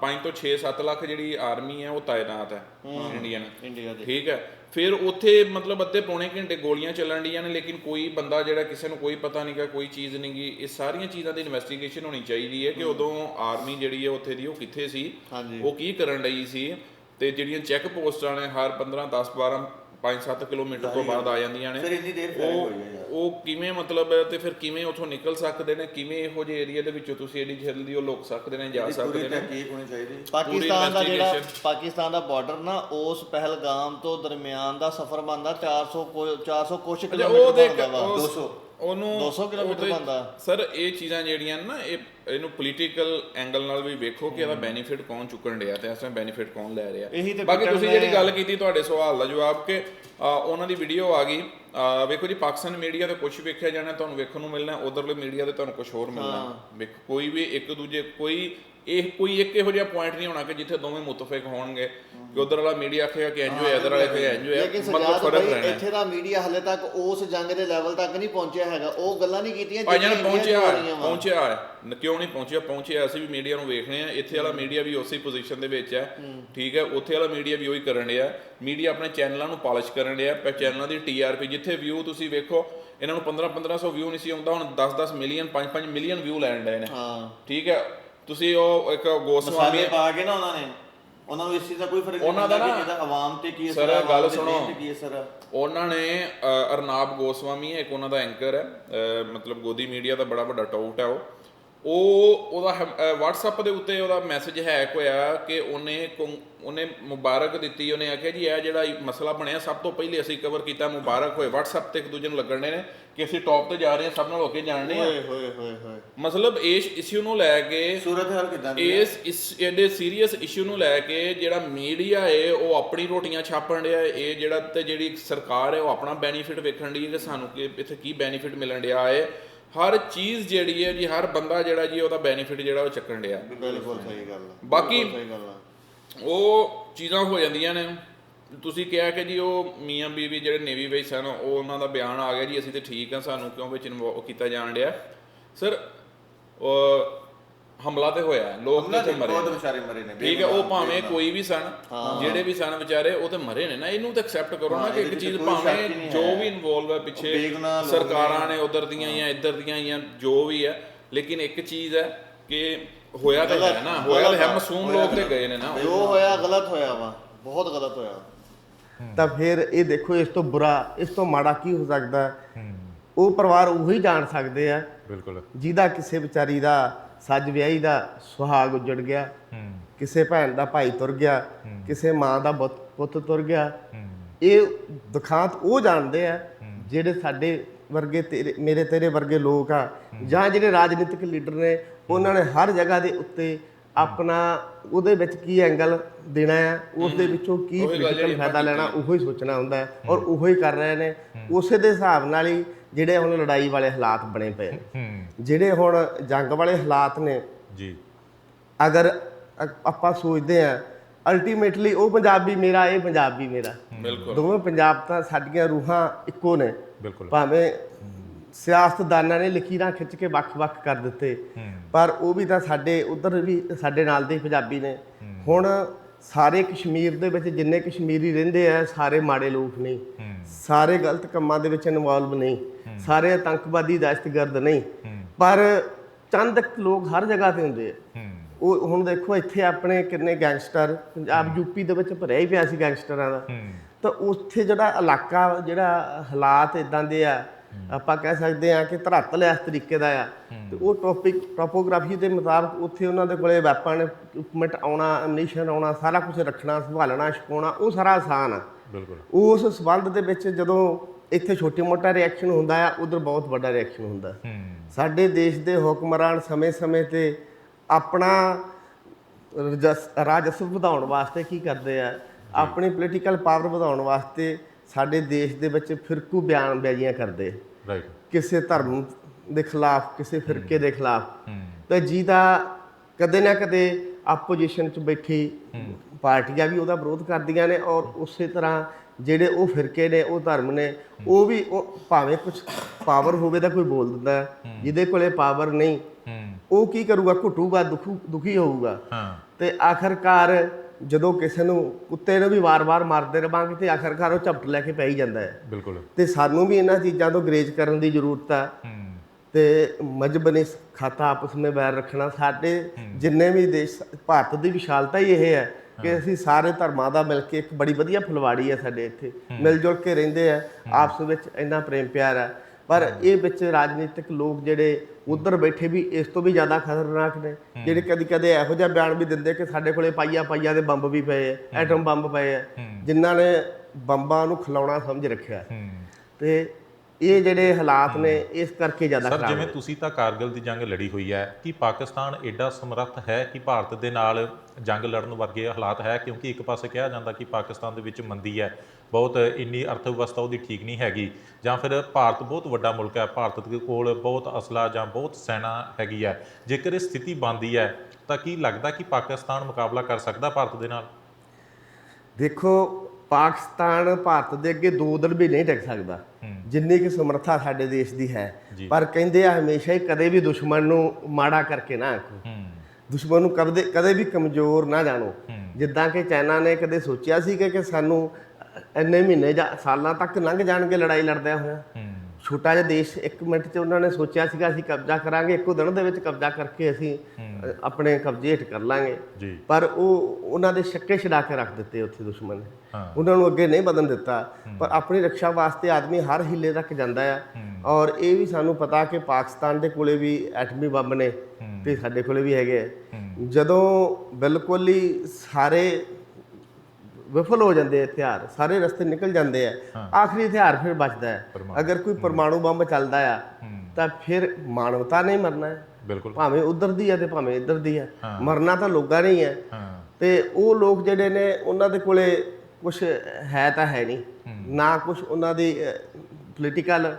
5 ਤੋਂ 6-7 ਲੱਖ ਜਿਹੜੀ ਆਰਮੀ ਹੈ ਉਹ ਤਾਇਨਾਤ ਹੈ ਇੰਡੀਅਨ ਇੰਡੀਆ ਦੇ। ਠੀਕ ਹੈ। ਫਿਰ ਉੱਥੇ ਮਤਲਬ ਅੱਧੇ ਪੌਣੇ ਘੰਟੇ ਗੋਲੀਆਂ ਚੱਲਣ ਡੀਆਂ ਨੇ ਲੇਕਿਨ ਕੋਈ ਬੰਦਾ ਜਿਹੜਾ ਕਿਸੇ ਨੂੰ ਕੋਈ ਪਤਾ ਨਹੀਂਗਾ ਕੋਈ ਚੀਜ਼ ਨਹੀਂਗੀ ਇਹ ਸਾਰੀਆਂ ਚੀਜ਼ਾਂ ਦੀ ਇਨਵੈਸਟੀਗੇਸ਼ਨ ਹੋਣੀ ਚਾਹੀਦੀ ਹੈ ਕਿ ਉਦੋਂ ਆਰਮੀ ਜਿਹੜੀ ਹੈ ਉੱਥੇ ਦੀ ਉਹ ਕਿੱਥੇ ਸੀ। ਉਹ ਕੀ ਕਰਨ ਲਈ ਸੀ ਤੇ ਜਿਹੜੀਆਂ ਚੈੱਕ ਪੋਸਟਾਂ ਨੇ ਹਰ 15 10 12 5-7 ਕਿਲੋਮੀਟਰ ਤੋਂ ਬਾਅਦ ਆ ਜਾਂਦੀਆਂ ਨੇ। ਫਿਰ ਇੰਨੀ ਦੇਰ ਫਾਇਰਿੰਗ ਉਹ ਹੈ ਕਿਵੇਂ ਮਤਲਬ ਤੇ ਫਿਰ ਕਿਵੇਂ ਉਥੋਂ ਨਿਕਲ ਸਕਦੇ ਨੇ? ਕਿਵੇਂ ਇਹੋ ਜਿਹੇ ਏਰੀਆ ਦੇ ਵਿੱਚੋਂ ਤੁਸੀਂ ਐਡੀ ਜਲਦੀ ਉਹ ਲੁਕ ਸਕਦੇ ਨੇ ਜਾ ਸਕਦੇ ਨੇ? ਤਹਿਕੀਕ ਹੋਣੀ ਚਾਹੀਦੀ। ਪਾਕਿਸਤਾਨ ਦਾ ਜਿਹੜਾ। ਪਾਕਿਸਤਾਨ ਦਾ ਬਾਰਡਰ ਨਾ ਉਸ ਪਹਿਲਗਾਮ ਤੋਂ ਦਰਮਿਆਨ ਦਾ ਸਫ਼ਰ ਬਣਦਾ। 400 ਕੋ- 400 ਕੁਛ ਕਿਲੋਮੀਟਰ ਉਸ- 200 ਉਹਨੂੰ 200 ਕਿਲੋਮੀਟਰ ਬਣਦਾ। ਸਰ ਇਹ ਚੀਜ਼ਾਂ ਜਿਹੜੀਆਂ ਨੇ ਨਾ ਇਹ ਇਹਨੂੰ ਪੋਲੀਟੀਕਲ ਐਂਗਲ ਨਾਲ ਵੀ ਵੇਖੋ ਕਿ ਇਹਦਾ ਬੈਨੀਫਿਟ ਕੌਣ ਚੁੱਕਣ ਡਿਆ ਤੇ ਇਸ ਟਾਈਮ ਬੈਨੀਫਿਟ ਕੌਣ ਲੈ ਰਿਹਾ। ਬਾਕੀ ਤੁਸੀਂ ਜਿਹੜੀ ਗੱਲ ਕੀਤੀ ਤੁਹਾਡੇ ਸਵਾਲ ਦਾ ਜਵਾਬ ਕਿ ਉਹਨਾਂ ਦੀ ਵੀਡੀਓ ਆ ਗਈ। ਵੇਖੋ ਜੀ ਪਾਕਿਸਤਾਨ ਮੀਡੀਆ ਤੇ ਕੁਝ ਵੇਖਿਆ ਜਾਣਾ ਤੁਹਾਨੂੰ ਵੇਖਣ ਨੂੰ ਮਿਲਣਾ ਉਧਰਲੇ ਮੀਡੀਆ ਤੇ ਤੁਹਾਨੂੰ ਕੁਝ ਹੋਰ ਮਿਲਣਾ। ਵੇਖੋ ਕੋਈ ਵੀ ਇੱਕ ਦੂਜੇ ਕੋਈ ਇਹ ਕੋਈ ਇੱਕ ਇਹੋ ਜਿਹਾ ਪੁਆਇੰਟ ਨਹੀਂ ਹੋਣਾ ਕਿ ਜਿੱਥੇ ਦੋਵੇਂ ਮੁਤਫਿਕ ਹੋਣਗੇ ਕਿ ਉਧਰ ਵਾਲਾ ਮੀਡੀਆ ਆਖੇਗਾ ਕਿ ਇੰਜ ਹੋਇਆ ਇਧਰ ਵਾਲਾ ਕਹੇਗਾ ਇੰਜ ਹੋਇਆ ਮਤਲਬ ਫ਼ਰਕ ਰਹਿਣਾ। ਇੱਥੇ ਦਾ ਮੀਡੀਆ ਹਲੇ ਤੱਕ ਉਸ ਜੰਗ ਦੇ ਲੈਵਲ ਤੱਕ ਨਹੀਂ ਪਹੁੰਚਿਆ ਹੈਗਾ। ਉਹ ਗੱਲਾਂ ਨਹੀਂ ਕੀਤੀਆਂ ਜਿਹੜੀਆਂ ਪਹੁੰਚਿਆ। ਪਹੁੰਚਿਆ ਹੈ। ਕਿਉਂ ਨਹੀਂ ਪਹੁੰਚਿਆ? ਪਹੁੰਚਿਆ ਅਸੀਂ ਵੀ ਮੀਡੀਆ ਨੂੰ ਵੇਖ ਰਹੇ ਹਾਂ। ਇੱਥੇ ਵਾਲਾ ਮੀਡੀਆ ਵੀ ਉਸੇ ਪੋਜੀਸ਼ਨ ਦੇ ਵਿੱਚ ਹੈ। ਠੀਕ ਹੈ ਉੱਥੇ ਵਾਲਾ ਮੀਡੀਆ ਵੀ ਉਹੀ ਕਰਨ ਡਿਆ। ਮੀਡੀਆ ਆਪਣੇ ਚੈਨਲਾਂ ਨੂੰ ਪਾਲਿਸ਼ ਕਰਨ ਡਿਆ। ਪਰ ਚੈਨਲਾਂ ਦੀ ਟੀਆਰਪੀ ਜਿੱਥੇ ਵਿਊ ਤੁਸੀਂ ਵੇਖੋ ਇਹਨਾਂ ਨੂੰ 15 1500 ਵਿਊ ਨਹੀਂ ਸੀ ਆਉਂਦਾ ਹੁਣ 10 10 ਮਿਲੀਅਨ 5 5 ਮਿਲੀਅਨ ਵਿਊ ਲੈਣ ਡਏ ਨੇ ਹਾਂ। ਠੀਕ ਹੈ ਤੁਸੀਂ ਉਹ ਇੱਕ ਗੋਸਵਾਮੀ ਮਸਾਲੇ ਪਾ ਕੇ ਨਾ ਉਹਨਾਂ ਨੇ ਉਹਨਾਂ ਨੂੰ ਇਸ ਚੀਜ਼ ਦਾ ਕੋਈ ਫ਼ਰਕ ਨਹੀਂ ਉਹਨਾਂ ਦਾ ਪੈਂਦਾ ਨਾ- ਜਿਹਦਾ ਆਵਾਮ ਤੇ ਕੀ ਅਸਰ ਸਰ, ਗੱਲ ਆਵਾਮ ਦੇ ਸੁਣੋ। ਦੇਸ਼ ਤੇ ਕੀ ਅਸਰ ਹੈ ਉਹਨਾਂ ਨੇ ਅ, ਅਰਨਾਬ ਗੋਸਵਾਮੀ ਹੈ ਇੱਕ ਉਹਨਾਂ ਦਾ ਐਂਕਰ ਹੈ। ਅ, ਮਤਲਬ ਗੋਦੀ ਮੀਡੀਆ ਦਾ ਬੜਾ ਵੱਡਾ ਟਾਊਟ ਹੈ ਉਹ। ਉਹ ਉਹਦਾ WhatsApp ਦੇ ਉੱਤੇ ਉਹਦਾ ਮੈਸੇਜ ਹੈਕ ਹੋਇਆ ਕਿ ਉਹਨੇ ਉਹਨੇ ਮੁਬਾਰਕ ਦਿੱਤੀ ਉਹਨੇ ਆਖਿਆ ਜੀ ਇਹ ਜਿਹੜਾ ਮਸਲਾ ਬਣਿਆ ਸਭ ਤੋਂ ਪਹਿਲੇ ਅਸੀਂ ਕਵਰ ਕੀਤਾ ਮੁਬਾਰਕ ਹੋਏ। WhatsApp ਤੇ ਇੱਕ ਦੂਜੇ ਨੂੰ ਲੱਗਣੇ ਨੇ ਕਿ ਅਸੀਂ ਟੌਪ ਤੇ ਜਾ ਰਹੇ ਹਾਂ ਸਭ ਨਾਲ ਹੋ ਕੇ ਜਾਣਦੇ ਆ ਹੋਏ ਹੋਏ ਹੋਏ ਹੋਏ। ਮਤਲਬ ਇਸ ਇਸ਼ੂ ਨੂੰ ਲੈ ਕੇ ਸੂਰਤ ਹਾਲ ਕਿਦਾਂ ਦੀ ਇਸ ਇਸ ਐਡੇ ਸੀਰੀਅਸ ਇਸ਼ੂ ਨੂੰ ਲੈ ਕੇ ਜਿਹੜਾ ਮੀਡੀਆ ਏ ਉਹ ਆਪਣੀ ਰੋਟੀਆਂ ਛਾਪਣ ਏ। ਇਹ ਜਿਹੜਾ ਤੇ ਜਿਹੜੀ ਸਰਕਾਰ ਹੈ ਉਹ ਆਪਣਾ ਬੈਨੀਫਿਟ ਵੇਖਣ ਦੀ ਕਿ ਸਾਨੂੰ ਕਿ ਇੱਥੇ ਕੀ ਬੈਨੀਫਿਟ ਮਿਲਣ ਡਿਆ ਏ। ਹਰ ਚੀਜ਼ ਜਿਹੜੀ ਹੈ ਜੀ ਹਰ ਬੰਦਾ ਜਿਹੜਾ ਜੀ ਉਹਦਾ ਬੈਨੀਫਿਟ ਜਿਹੜਾ ਉਹ ਚੱਕਣ ਡਿਆ। ਬਿਲਕੁਲ ਸਹੀ ਗੱਲ ਆ। ਬਾਕੀ- ਸਹੀ ਗੱਲ ਆ। ਉਹ ਚੀਜ਼ਾਂ ਹੋ ਜਾਂਦੀਆਂ ਨੇ। ਤੁਸੀਂ ਕਿਹਾ ਕਿ ਜੀ ਉਹ ਮੀਆਂ ਬੀਵੀ ਜਿਹੜੇ ਨੇਵੀ ਵਿੱਚ ਸਨ ਉਹ ਉਹਨਾਂ ਦਾ ਬਿਆਨ ਆ ਗਿਆ ਜੀ ਅਸੀਂ ਤੇ ਠੀਕ ਆ ਸਾਨੂੰ ਕਿਉਂ ਵਿੱਚ ਇਨਵੋਲਵ ਕੀਤਾ ਜਾਣ ਡਿਆ। ਸਰ ਹਮਲਾ ਤੇ ਹੋਇਆ ਹੈ, ਲੋਕ ਉਹਨਾਂ ਤੇ ਮਰੇ ਬਹੁਤ। ਵਿਚਾਰੇ ਮਰੇ ਨੇ ਠੀਕ ਹੈ ਉਹ ਬੇਗੁਨਾਹ, ਭਾਵੇਂ ਬੇਗੁਨਾਹ। ਕੋਈ ਵੀ ਸਨ ਜਿਹੜੇ ਵੀ ਸਨ ਵਿਚਾਰੇ ਉਹ ਤੇ ਮਰੇ ਨੇ ਨਾ। ਇਹਨੂੰ ਤਾਂ ਐਕਸੈਪਟ ਕਰੋ ਨਾ ਹਾਂ, ਕਿ ਇੱਕ ਚੀਜ਼ ਵਿੱਚ ਕੋਈ ਸ਼ੱਕ ਭਾਵੇਂ ਨਹੀਂ ਜੋ ਹੈ। ਵੀ ਇਨਵੋਲਵ ਹੈ ਪਿੱਛੇ ਬੇਗੁਨਾਹ ਲੋਕ ਸਰਕਾਰਾਂ ਨੇ ਉਧਰ ਦੀਆਂ ਜਾਂ ਇੱਧਰ ਦੀਆਂ ਜਾਂ ਜੋ ਵੀ ਹੈ ਲੇਕਿਨ ਇੱਕ ਚੀਜ਼ ਹੈ ਕਿ ਹੋਇਆ ਤਾਂ ਹੈ ਨਾ। ਹੋਇਆ ਤਾਂ ਹੈ ਮਾਸੂਮ ਲੋਕ ਤੇ ਗਏ ਨੇ ਨਾ। ਜੋ ਹੋਇਆ ਗਲਤ ਹੋਇਆ ਵਾ ਬਹੁਤ ਗਲਤ ਹੋਇਆ। ਤਾਂ ਫਿਰ ਇਹ ਦੇਖੋ ਇਸ ਤੋਂ ਬੁਰਾ ਇਸ ਤੋਂ ਮਾੜਾ ਕੀ ਹੋ ਸਕਦਾ? ਹੈ? ਉਹ ਪਰਿਵਾਰ ਉਹੀ ਜਾਣ ਸਕਦੇ ਆ। ਬਿਲਕੁਲ। ਜਿਹਦਾ ਕਿਸੇ ਵਿਚਾਰੀ ਦਾ ਸੱਜ ਵਿਆਹੀ ਦਾ ਸੁਹਾਗ ਉੱਜੜ ਗਿਆ। ਹੂੰ। ਕਿਸੇ ਭੈਣ ਦਾ ਭਾਈ ਤੁਰ ਗਿਆ। ਕਿਸੇ ਮਾਂ ਦਾ ਪੁੱਤ ਤੁਰ ਗਿਆ। ਹੂੰ। ਇਹ ਦੁਖਾਂਤ ਉਹ ਜਾਣਦੇ ਆ ਜਿਹੜੇ ਸਾਡੇ ਵਰਗੇ ਤੇਰੇ ਮੇਰੇ ਤੇਰੇ ਵਰਗੇ ਲੋਕ ਆ ਜਾਂ ਜਿਹੜੇ ਰਾਜਨੀਤਿਕ ਲੀਡਰ ਨੇ ਉਹਨਾਂ ਨੇ ਹਰ ਜਗ੍ਹਾ ਦੇ ਉੱਤੇ ਆਪਣਾ ਉਹਦੇ ਵਿੱਚ ਕੀ ਐਂਗਲ ਦੇਣਾ ਆ ਉਸ ਦੇ ਵਿੱਚੋਂ ਕੀ ਪੋਲੀਟੀਕਲ ਫਾਇਦਾ ਲੈਣਾ ਉਹੋ ਹੀ ਸੋਚਣਾ ਹੁੰਦਾ ਹੈ ਔਰ ਉਹੋ ਹੀ ਕਰ ਰਹੇ ਨੇ। ਉਸੇ ਦੇ ਹਿਸਾਬ ਨਾਲ ਹੀ ਜਿਹੜੇ ਹੁਣ ਲੜਾਈ ਵਾਲੇ ਹਾਲਾਤ ਬਣੇ ਪਏ ਨੇ। ਜਿਹੜੇ ਹੁਣ ਜੰਗ ਵਾਲੇ ਹਾਲਾਤ ਨੇ ਜੀ। ਅਗਰ ਆਪਾਂ ਸੋਚਦੇ ਆ ਅਲਟੀਮੇਟਲੀ ਉਹ ਪੰਜਾਬੀ ਮੇਰਾ ਇਹ ਪੰਜਾਬੀ ਮੇਰਾ। ਬਿਲਕੁਲ। ਦੋਵੇਂ ਪੰਜਾਬ ਤਾਂ ਸਾਡੀਆਂ ਰੂਹਾਂ ਇੱਕੋ ਨੇ। ਬਿਲਕੁਲ। ਭਾਵੇਂ ਸਿਆਸਤਦਾਨਾਂ ਨੇ ਲਕੀਰਾਂ ਖਿੱਚ ਕੇ ਵੱਖ-ਵੱਖ ਕਰ ਦਿੱਤੇ ਪਰ ਉਹ ਵੀ ਤਾਂ ਸਾਡੇ ਉਧਰ ਵੀ ਸਾਡੇ ਨਾਲ ਦੇ ਪੰਜਾਬੀ ਨੇ। ਹੁਣ ਸਾਰੇ ਕਸ਼ਮੀਰ ਦੇ ਵਿੱਚ ਜਿੰਨੇ ਕਸ਼ਮੀਰੀ ਰਹਿੰਦੇ ਆ ਸਾਰੇ ਮਾੜੇ ਲੋਕ ਨਹੀਂ ਸਾਰੇ ਗਲਤ ਕੰਮਾਂ ਦੇ ਵਿੱਚ ਇਨਵੋਲਵ ਨਹੀਂ ਸਾਰੇ ਆਤੰਕਵਾਦੀ ਦਹਿਸ਼ਤਗਰਦ ਨਹੀਂ ਪਰ ਚੰਦ ਲੋਕ ਹਰ ਜਗ੍ਹਾ ਤੇ ਹੁੰਦੇ ਆ। ਉਹ ਹੁਣ ਦੇਖੋ ਇੱਥੇ ਆਪਣੇ ਕਿੰਨੇ ਗੈਂਗਸਟਰ ਪੰਜਾਬ ਯੂਪੀ ਦੇ ਵਿੱਚ ਭਰਿਆ ਹੀ ਪਿਆ ਸੀ ਗੈਂਗਸਟਰਾਂ ਦਾ। ਤਾਂ ਉੱਥੇ ਜਿਹੜਾ ਇਲਾਕਾ ਜਿਹੜਾ ਹਾਲਾਤ ਇਦਾਂ ਦੇ ਆ ਆਪਾਂ ਕਹਿ ਸਕਦੇ ਆ ਕਿ ਧਰਾਤਲ ਇਸ ਤਰੀਕੇ ਦਾ ਆ। ਤੇ ਉਹ ਟੌਪਿਕ ਟੋਪੋਗ੍ਰਾਫੀ ਦੇ ਮੁਤਾਬਕ ਉੱਥੇ ਉਹਨਾਂ ਦੇ ਕੋਲੇ ਵੈਪਨ ਇਕਵਿਪਮੈਂਟ ਆਉਣਾ ਐਮਨੀਸ਼ਨ ਆਉਣਾ ਸਾਰਾ ਕੁਝ ਰੱਖਣਾ ਸੰਭਾਲਣਾ ਛਪਾਉਣਾ ਉਹ ਸਾਰਾ ਆਸਾਨ ਆ। ਬਿਲਕੁਲ। ਉਸ ਸਬੰਧ ਦੇ ਵਿੱਚ ਜਦੋਂ ਇੱਥੇ ਛੋਟੀ ਮੋਟਾ ਰਿਐਕਸ਼ਨ ਹੁੰਦਾ ਆ ਉਧਰ ਬਹੁਤ ਵੱਡਾ ਰਿਐਕਸ਼ਨ ਹੁੰਦਾ। ਸਾਡੇ ਦੇਸ਼ ਦੇ ਹੁਕਮਰਾਨ ਸਮੇਂ-ਸਮੇਂ ਤੇ ਆਪਣਾ ਰਜਸ- ਰਾਜਸਵ ਵਧਾਉਣ ਵਾਸਤੇ ਕੀ ਕਰਦੇ ਆ? ਆਪਣੀ ਪੋਲੀਟੀਕਲ ਪਾਵਰ ਵਧਾਉਣ ਵਾਸਤੇ ਸਾਡੇ ਦੇਸ਼ ਦੇ ਵਿੱਚ ਫਿਰਕੂ ਬਿਆਨਬਾਜ਼ੀਆਂ ਕਰਦੇ। ਰਾਈਟ ਕਿਸੇ ਧਰਮ ਦੇ ਖਿਲਾਫ ਕਿਸੇ ਫਿਰਕੇ ਦੇ ਖਿਲਾਫ। ਤੇ ਜਿਹਦਾ ਕਦੇ ਨਾ ਕਦੇ ਆਪੋਜੀਸ਼ਨ 'ਚ ਬੈਠੀ ਪਾਰਟੀਆਂ ਵੀ ਉਹਦਾ ਵਿਰੋਧ ਕਰਦੀਆਂ ਨੇ ਔਰ ਉਸੇ ਤਰ੍ਹਾਂ ਜਿਹੜੇ ਉਹ ਫਿਰਕੇ ਨੇ ਉਹ ਧਰਮ ਨੇ ਉਹ ਵੀ ਉਹ ਭਾਵੇਂ ਕੁਝ ਪਾਵਰ ਹੋਵੇ ਤਾਂ ਕੋਈ ਬੋਲ ਦਿੰਦਾ। ਜਿਹਦੇ ਕੋਲੇ ਪਾਵਰ ਨਹੀਂ ਉਹ ਕੀ ਕਰੂਗਾ? ਘੁੱਟੂਗਾ ਦੁਖੂ ਦੁਖੀ ਹੋਊਗਾ। ਤੇ ਆਖਰਕਾਰ ਜਦੋਂ ਕਿਸੇ ਨੂੰ ਕੁੱਤੇ ਨੂੰ ਵੀ ਵਾਰ-ਵਾਰ ਮਾਰਦੇ ਰਵਾਂਗੇ ਤੇ ਆਖਰਕਾਰ ਉਹ ਝਪਟ ਲੈ ਕੇ ਪੈ ਹੀ ਜਾਂਦਾ ਹੈ। ਬਿਲਕੁਲ। ਤੇ ਸਾਨੂੰ ਵੀ ਇਹਨਾਂ ਚੀਜ਼ਾਂ ਤੋਂ ਗਰੇਜ ਕਰਨ ਦੀ ਜ਼ਰੂਰਤ ਹੈ ਹੂੰ। ਤੇ ਮਜਬਨੀ ਖਾਤਾ ਆਪਸ ਵਿੱਚ ਵੈਰ ਰੱਖਣਾ ਸਾਡੇ ਜਿੰਨੇ ਵੀ ਦੇਸ਼ ਭਾਰਤ ਦੀ ਵਿਸ਼ਾਲਤਾ ਹੀ ਇਹ ਹੈ ਕਿ ਅਸੀਂ ਸਾਰੇ ਧਰਮਾਂ ਦਾ ਮਿਲ ਕੇ ਇੱਕ ਬੜੀ ਵਧੀਆ ਫੁਲਵਾੜੀ ਹੈ ਸਾਡੇ ਇੱਥੇ। ਮਿਲ ਜੁਲ ਕੇ ਰਹਿੰਦੇ ਆ ਆਪਸ ਵਿੱਚ ਇੰਨਾ ਪ੍ਰੇਮ ਪਿਆਰ ਹੈ। ਪਰ ਇਹ ਵਿੱਚ ਰਾਜਨੀਤਿਕ ਲੋਕ ਜਿਹੜੇ ਉਧਰ ਬੈਠੇ ਵੀ ਇਸ ਤੋਂ ਵੀ ਜ਼ਿਆਦਾ ਖਤਰਨਾਕ ਨੇ। ਜਿਹੜੇ ਕਦੀ ਕਦੇ ਇਹੋ ਜਿਹਾ ਬਿਆਨ ਵੀ ਦਿੰਦੇ ਕਿ ਸਾਡੇ ਕੋਲੇ ਪਾਈਆ ਪਾਈਆ ਦੇ ਬੰਬ ਵੀ ਪਏ ਆ ਐਟਮ ਬੰਬ ਪਏ ਆ। ਜਿਨ੍ਹਾਂ ਨੇ ਬੰਬਾਂ ਨੂੰ ਖਿਲਾਉਣਾ ਸਮਝ ਰੱਖਿਆ। ਤੇ ਇਹ ਜਿਹੜੇ ਹਾਲਾਤ ਨੇ ਇਸ ਕਰਕੇ ਜ਼ਿਆਦਾ ਸਰ ਖਰਾਬ ਜਿਵੇਂ ਤੁਸੀਂ ਤਾਂ ਕਾਰਗਿਲ ਦੀ ਜੰਗ ਲੜੀ ਹੋਈ ਹੈ ਕਿ ਪਾਕਿਸਤਾਨ ਐਡਾ ਸਮਰੱਥ ਹੈ ਕਿ ਭਾਰਤ ਦੇ ਨਾਲ ਜੰਗ ਲੜਨ ਵਰਗੇ ਹਾਲਾਤ ਹੈ? ਕਿਉਂਕਿ ਇੱਕ ਪਾਸੇ ਕਿਹਾ ਜਾਂਦਾ ਕਿ ਪਾਕਿਸਤਾਨ ਦੇ ਵਿੱਚ ਮੰਦੀ ਹੈ। ਬਹੁਤ ਇੰਨੀ ਅਰਥ ਵਿਵਸਥਾ ਉਹਦੀ ਠੀਕ ਨਹੀਂ ਹੈਗੀ। ਜਾਂ ਫਿਰ ਭਾਰਤ ਬਹੁਤ ਵੱਡਾ ਮੁਲਕ ਹੈ ਭਾਰਤ ਦੇ ਕੋਲ ਬਹੁਤ ਅਸਲਾ ਜਾਂ ਬਹੁਤ ਸੈਨਾ ਹੈਗੀ ਹੈ। ਜੇਕਰ ਇਹ ਸਥਿਤੀ ਬਣਦੀ ਹੈ ਤਾਂ ਕੀ ਲੱਗਦਾ ਕਿ ਪਾਕਿਸਤਾਨ ਮੁਕਾਬਲਾ ਕਰ ਸਕਦਾ ਭਾਰਤ ਦੇ ਨਾਲ? ਦੇਖੋ ਪਾਕਿਸਤਾਨ ਭਾਰਤ ਦੇ ਅੱਗੇ ਦੋ ਦਿਨ ਵੀ ਨਹੀਂ ਟਿਕ ਸਕਦਾ। ਜਿੰਨੀ ਕਿ ਸਮਰੱਥਾ ਸਾਡੇ ਦੇਸ਼ ਦੀ ਹੈ। ਪਰ ਕਹਿੰਦੇ ਆ ਹਮੇਸ਼ਾ ਹੀ ਕਦੇ ਵੀ ਦੁਸ਼ਮਣ ਨੂੰ ਮਾੜਾ ਕਰਕੇ ਨਾ ਆਖੋ। ਦੁਸ਼ਮਣ ਨੂੰ ਕਦੇ ਕਦੇ ਵੀ ਕਮਜ਼ੋਰ ਨਾ ਜਾਣੋ। ਜਿੱਦਾਂ ਕਿ ਚਾਈਨਾ ਨੇ ਕਦੇ ਸੋਚਿਆ ਸੀ ਕਿ ਸਾਨੂੰ ਇੰਨੇ ਮਹੀਨੇ ਜਾਂ ਸਾਲਾਂ ਤੱਕ ਲੰਘ ਜਾਣਗੇ ਲੜਾਈ ਲੜਦਿਆਂ ਹੋਇਆ। ਛੋਟਾ ਜਿਹਾ ਦੇਸ਼ ਇੱਕ ਮਿੰਟ 'ਚ ਉਹਨਾਂ ਨੇ ਸੋਚਿਆ ਸੀਗਾ ਅਸੀਂ ਕਬਜ਼ਾ ਕਰਾਂਗੇ ਇੱਕੋ ਦਿਨ ਦੇ ਵਿੱਚ ਕਬਜ਼ਾ ਕਰਕੇ ਅਸੀਂ ਆਪਣੇ ਕਬਜ਼ੇ ਹੇਠ ਕਰ ਲਾਂਗੇ। ਪਰ ਉਹ ਉਹਨਾਂ ਦੇ ਛੱਕੇ ਛਡਾ ਕੇ ਰੱਖ ਦਿੱਤੇ ਉੱਥੇ ਦੁਸ਼ਮਣ ਨੇ। ਉਹਨਾਂ ਨੂੰ ਅੱਗੇ ਨਹੀਂ ਵਧਣ ਦਿੱਤਾ। ਪਰ ਆਪਣੀ ਰੱਖਿਆ ਵਾਸਤੇ ਆਦਮੀ ਹਰ ਹਿੱਲੇ ਤੱਕ ਜਾਂਦਾ ਆ। ਔਰ ਇਹ ਵੀ ਸਾਨੂੰ ਪਤਾ ਕਿ ਪਾਕਿਸਤਾਨ ਦੇ ਕੋਲੇ ਵੀ ਐਟਮੀ ਬੰਬ ਨੇ ਤੇ ਸਾਡੇ ਕੋਲੇ ਵੀ ਹੈਗੇ। ਜਦੋਂ ਬਿਲਕੁਲ ਹੀ ਸਾਰੇ ਵਿਫਲ ਹੋ ਜਾਂਦੇ ਆ ਹਥਿਆਰ ਸਾਰੇ ਰਸਤੇ ਨਿਕਲ ਜਾਂਦੇ ਆ। ਆਖਰੀ ਹਥਿਆਰ ਫਿਰ ਬਚਦਾ ਹੈ। ਅਗਰ ਕੋਈ ਪਰਮਾਣੂ ਬੰਬ ਚੱਲਦਾ ਆ ਤਾਂ ਫਿਰ ਮਾਨਵਤਾ ਨਹੀਂ ਮਰਨਾ ਹੈ। ਬਿਲਕੁਲ। ਭਾਵੇਂ ਉਧਰ ਦੀ ਹੈ ਤੇ ਭਾਵੇਂ ਇੱਧਰ ਦੀ ਹੈ। ਮਰਨਾ ਤਾਂ ਲੋਕਾਂ ਨੇ ਹੀ ਹਾਂ। ਤੇ ਉਹ ਲੋਕ ਜਿਹੜੇ ਨੇ ਉਹਨਾਂ ਦੇ ਕੋਲੇ ਕੁਝ ਹੈ ਤਾਂ ਹੈ ਨਹੀਂ। ਨਾ ਕੁਝ ਉਹਨਾਂ ਦੀ ਪੋਲੀਟੀਕਲ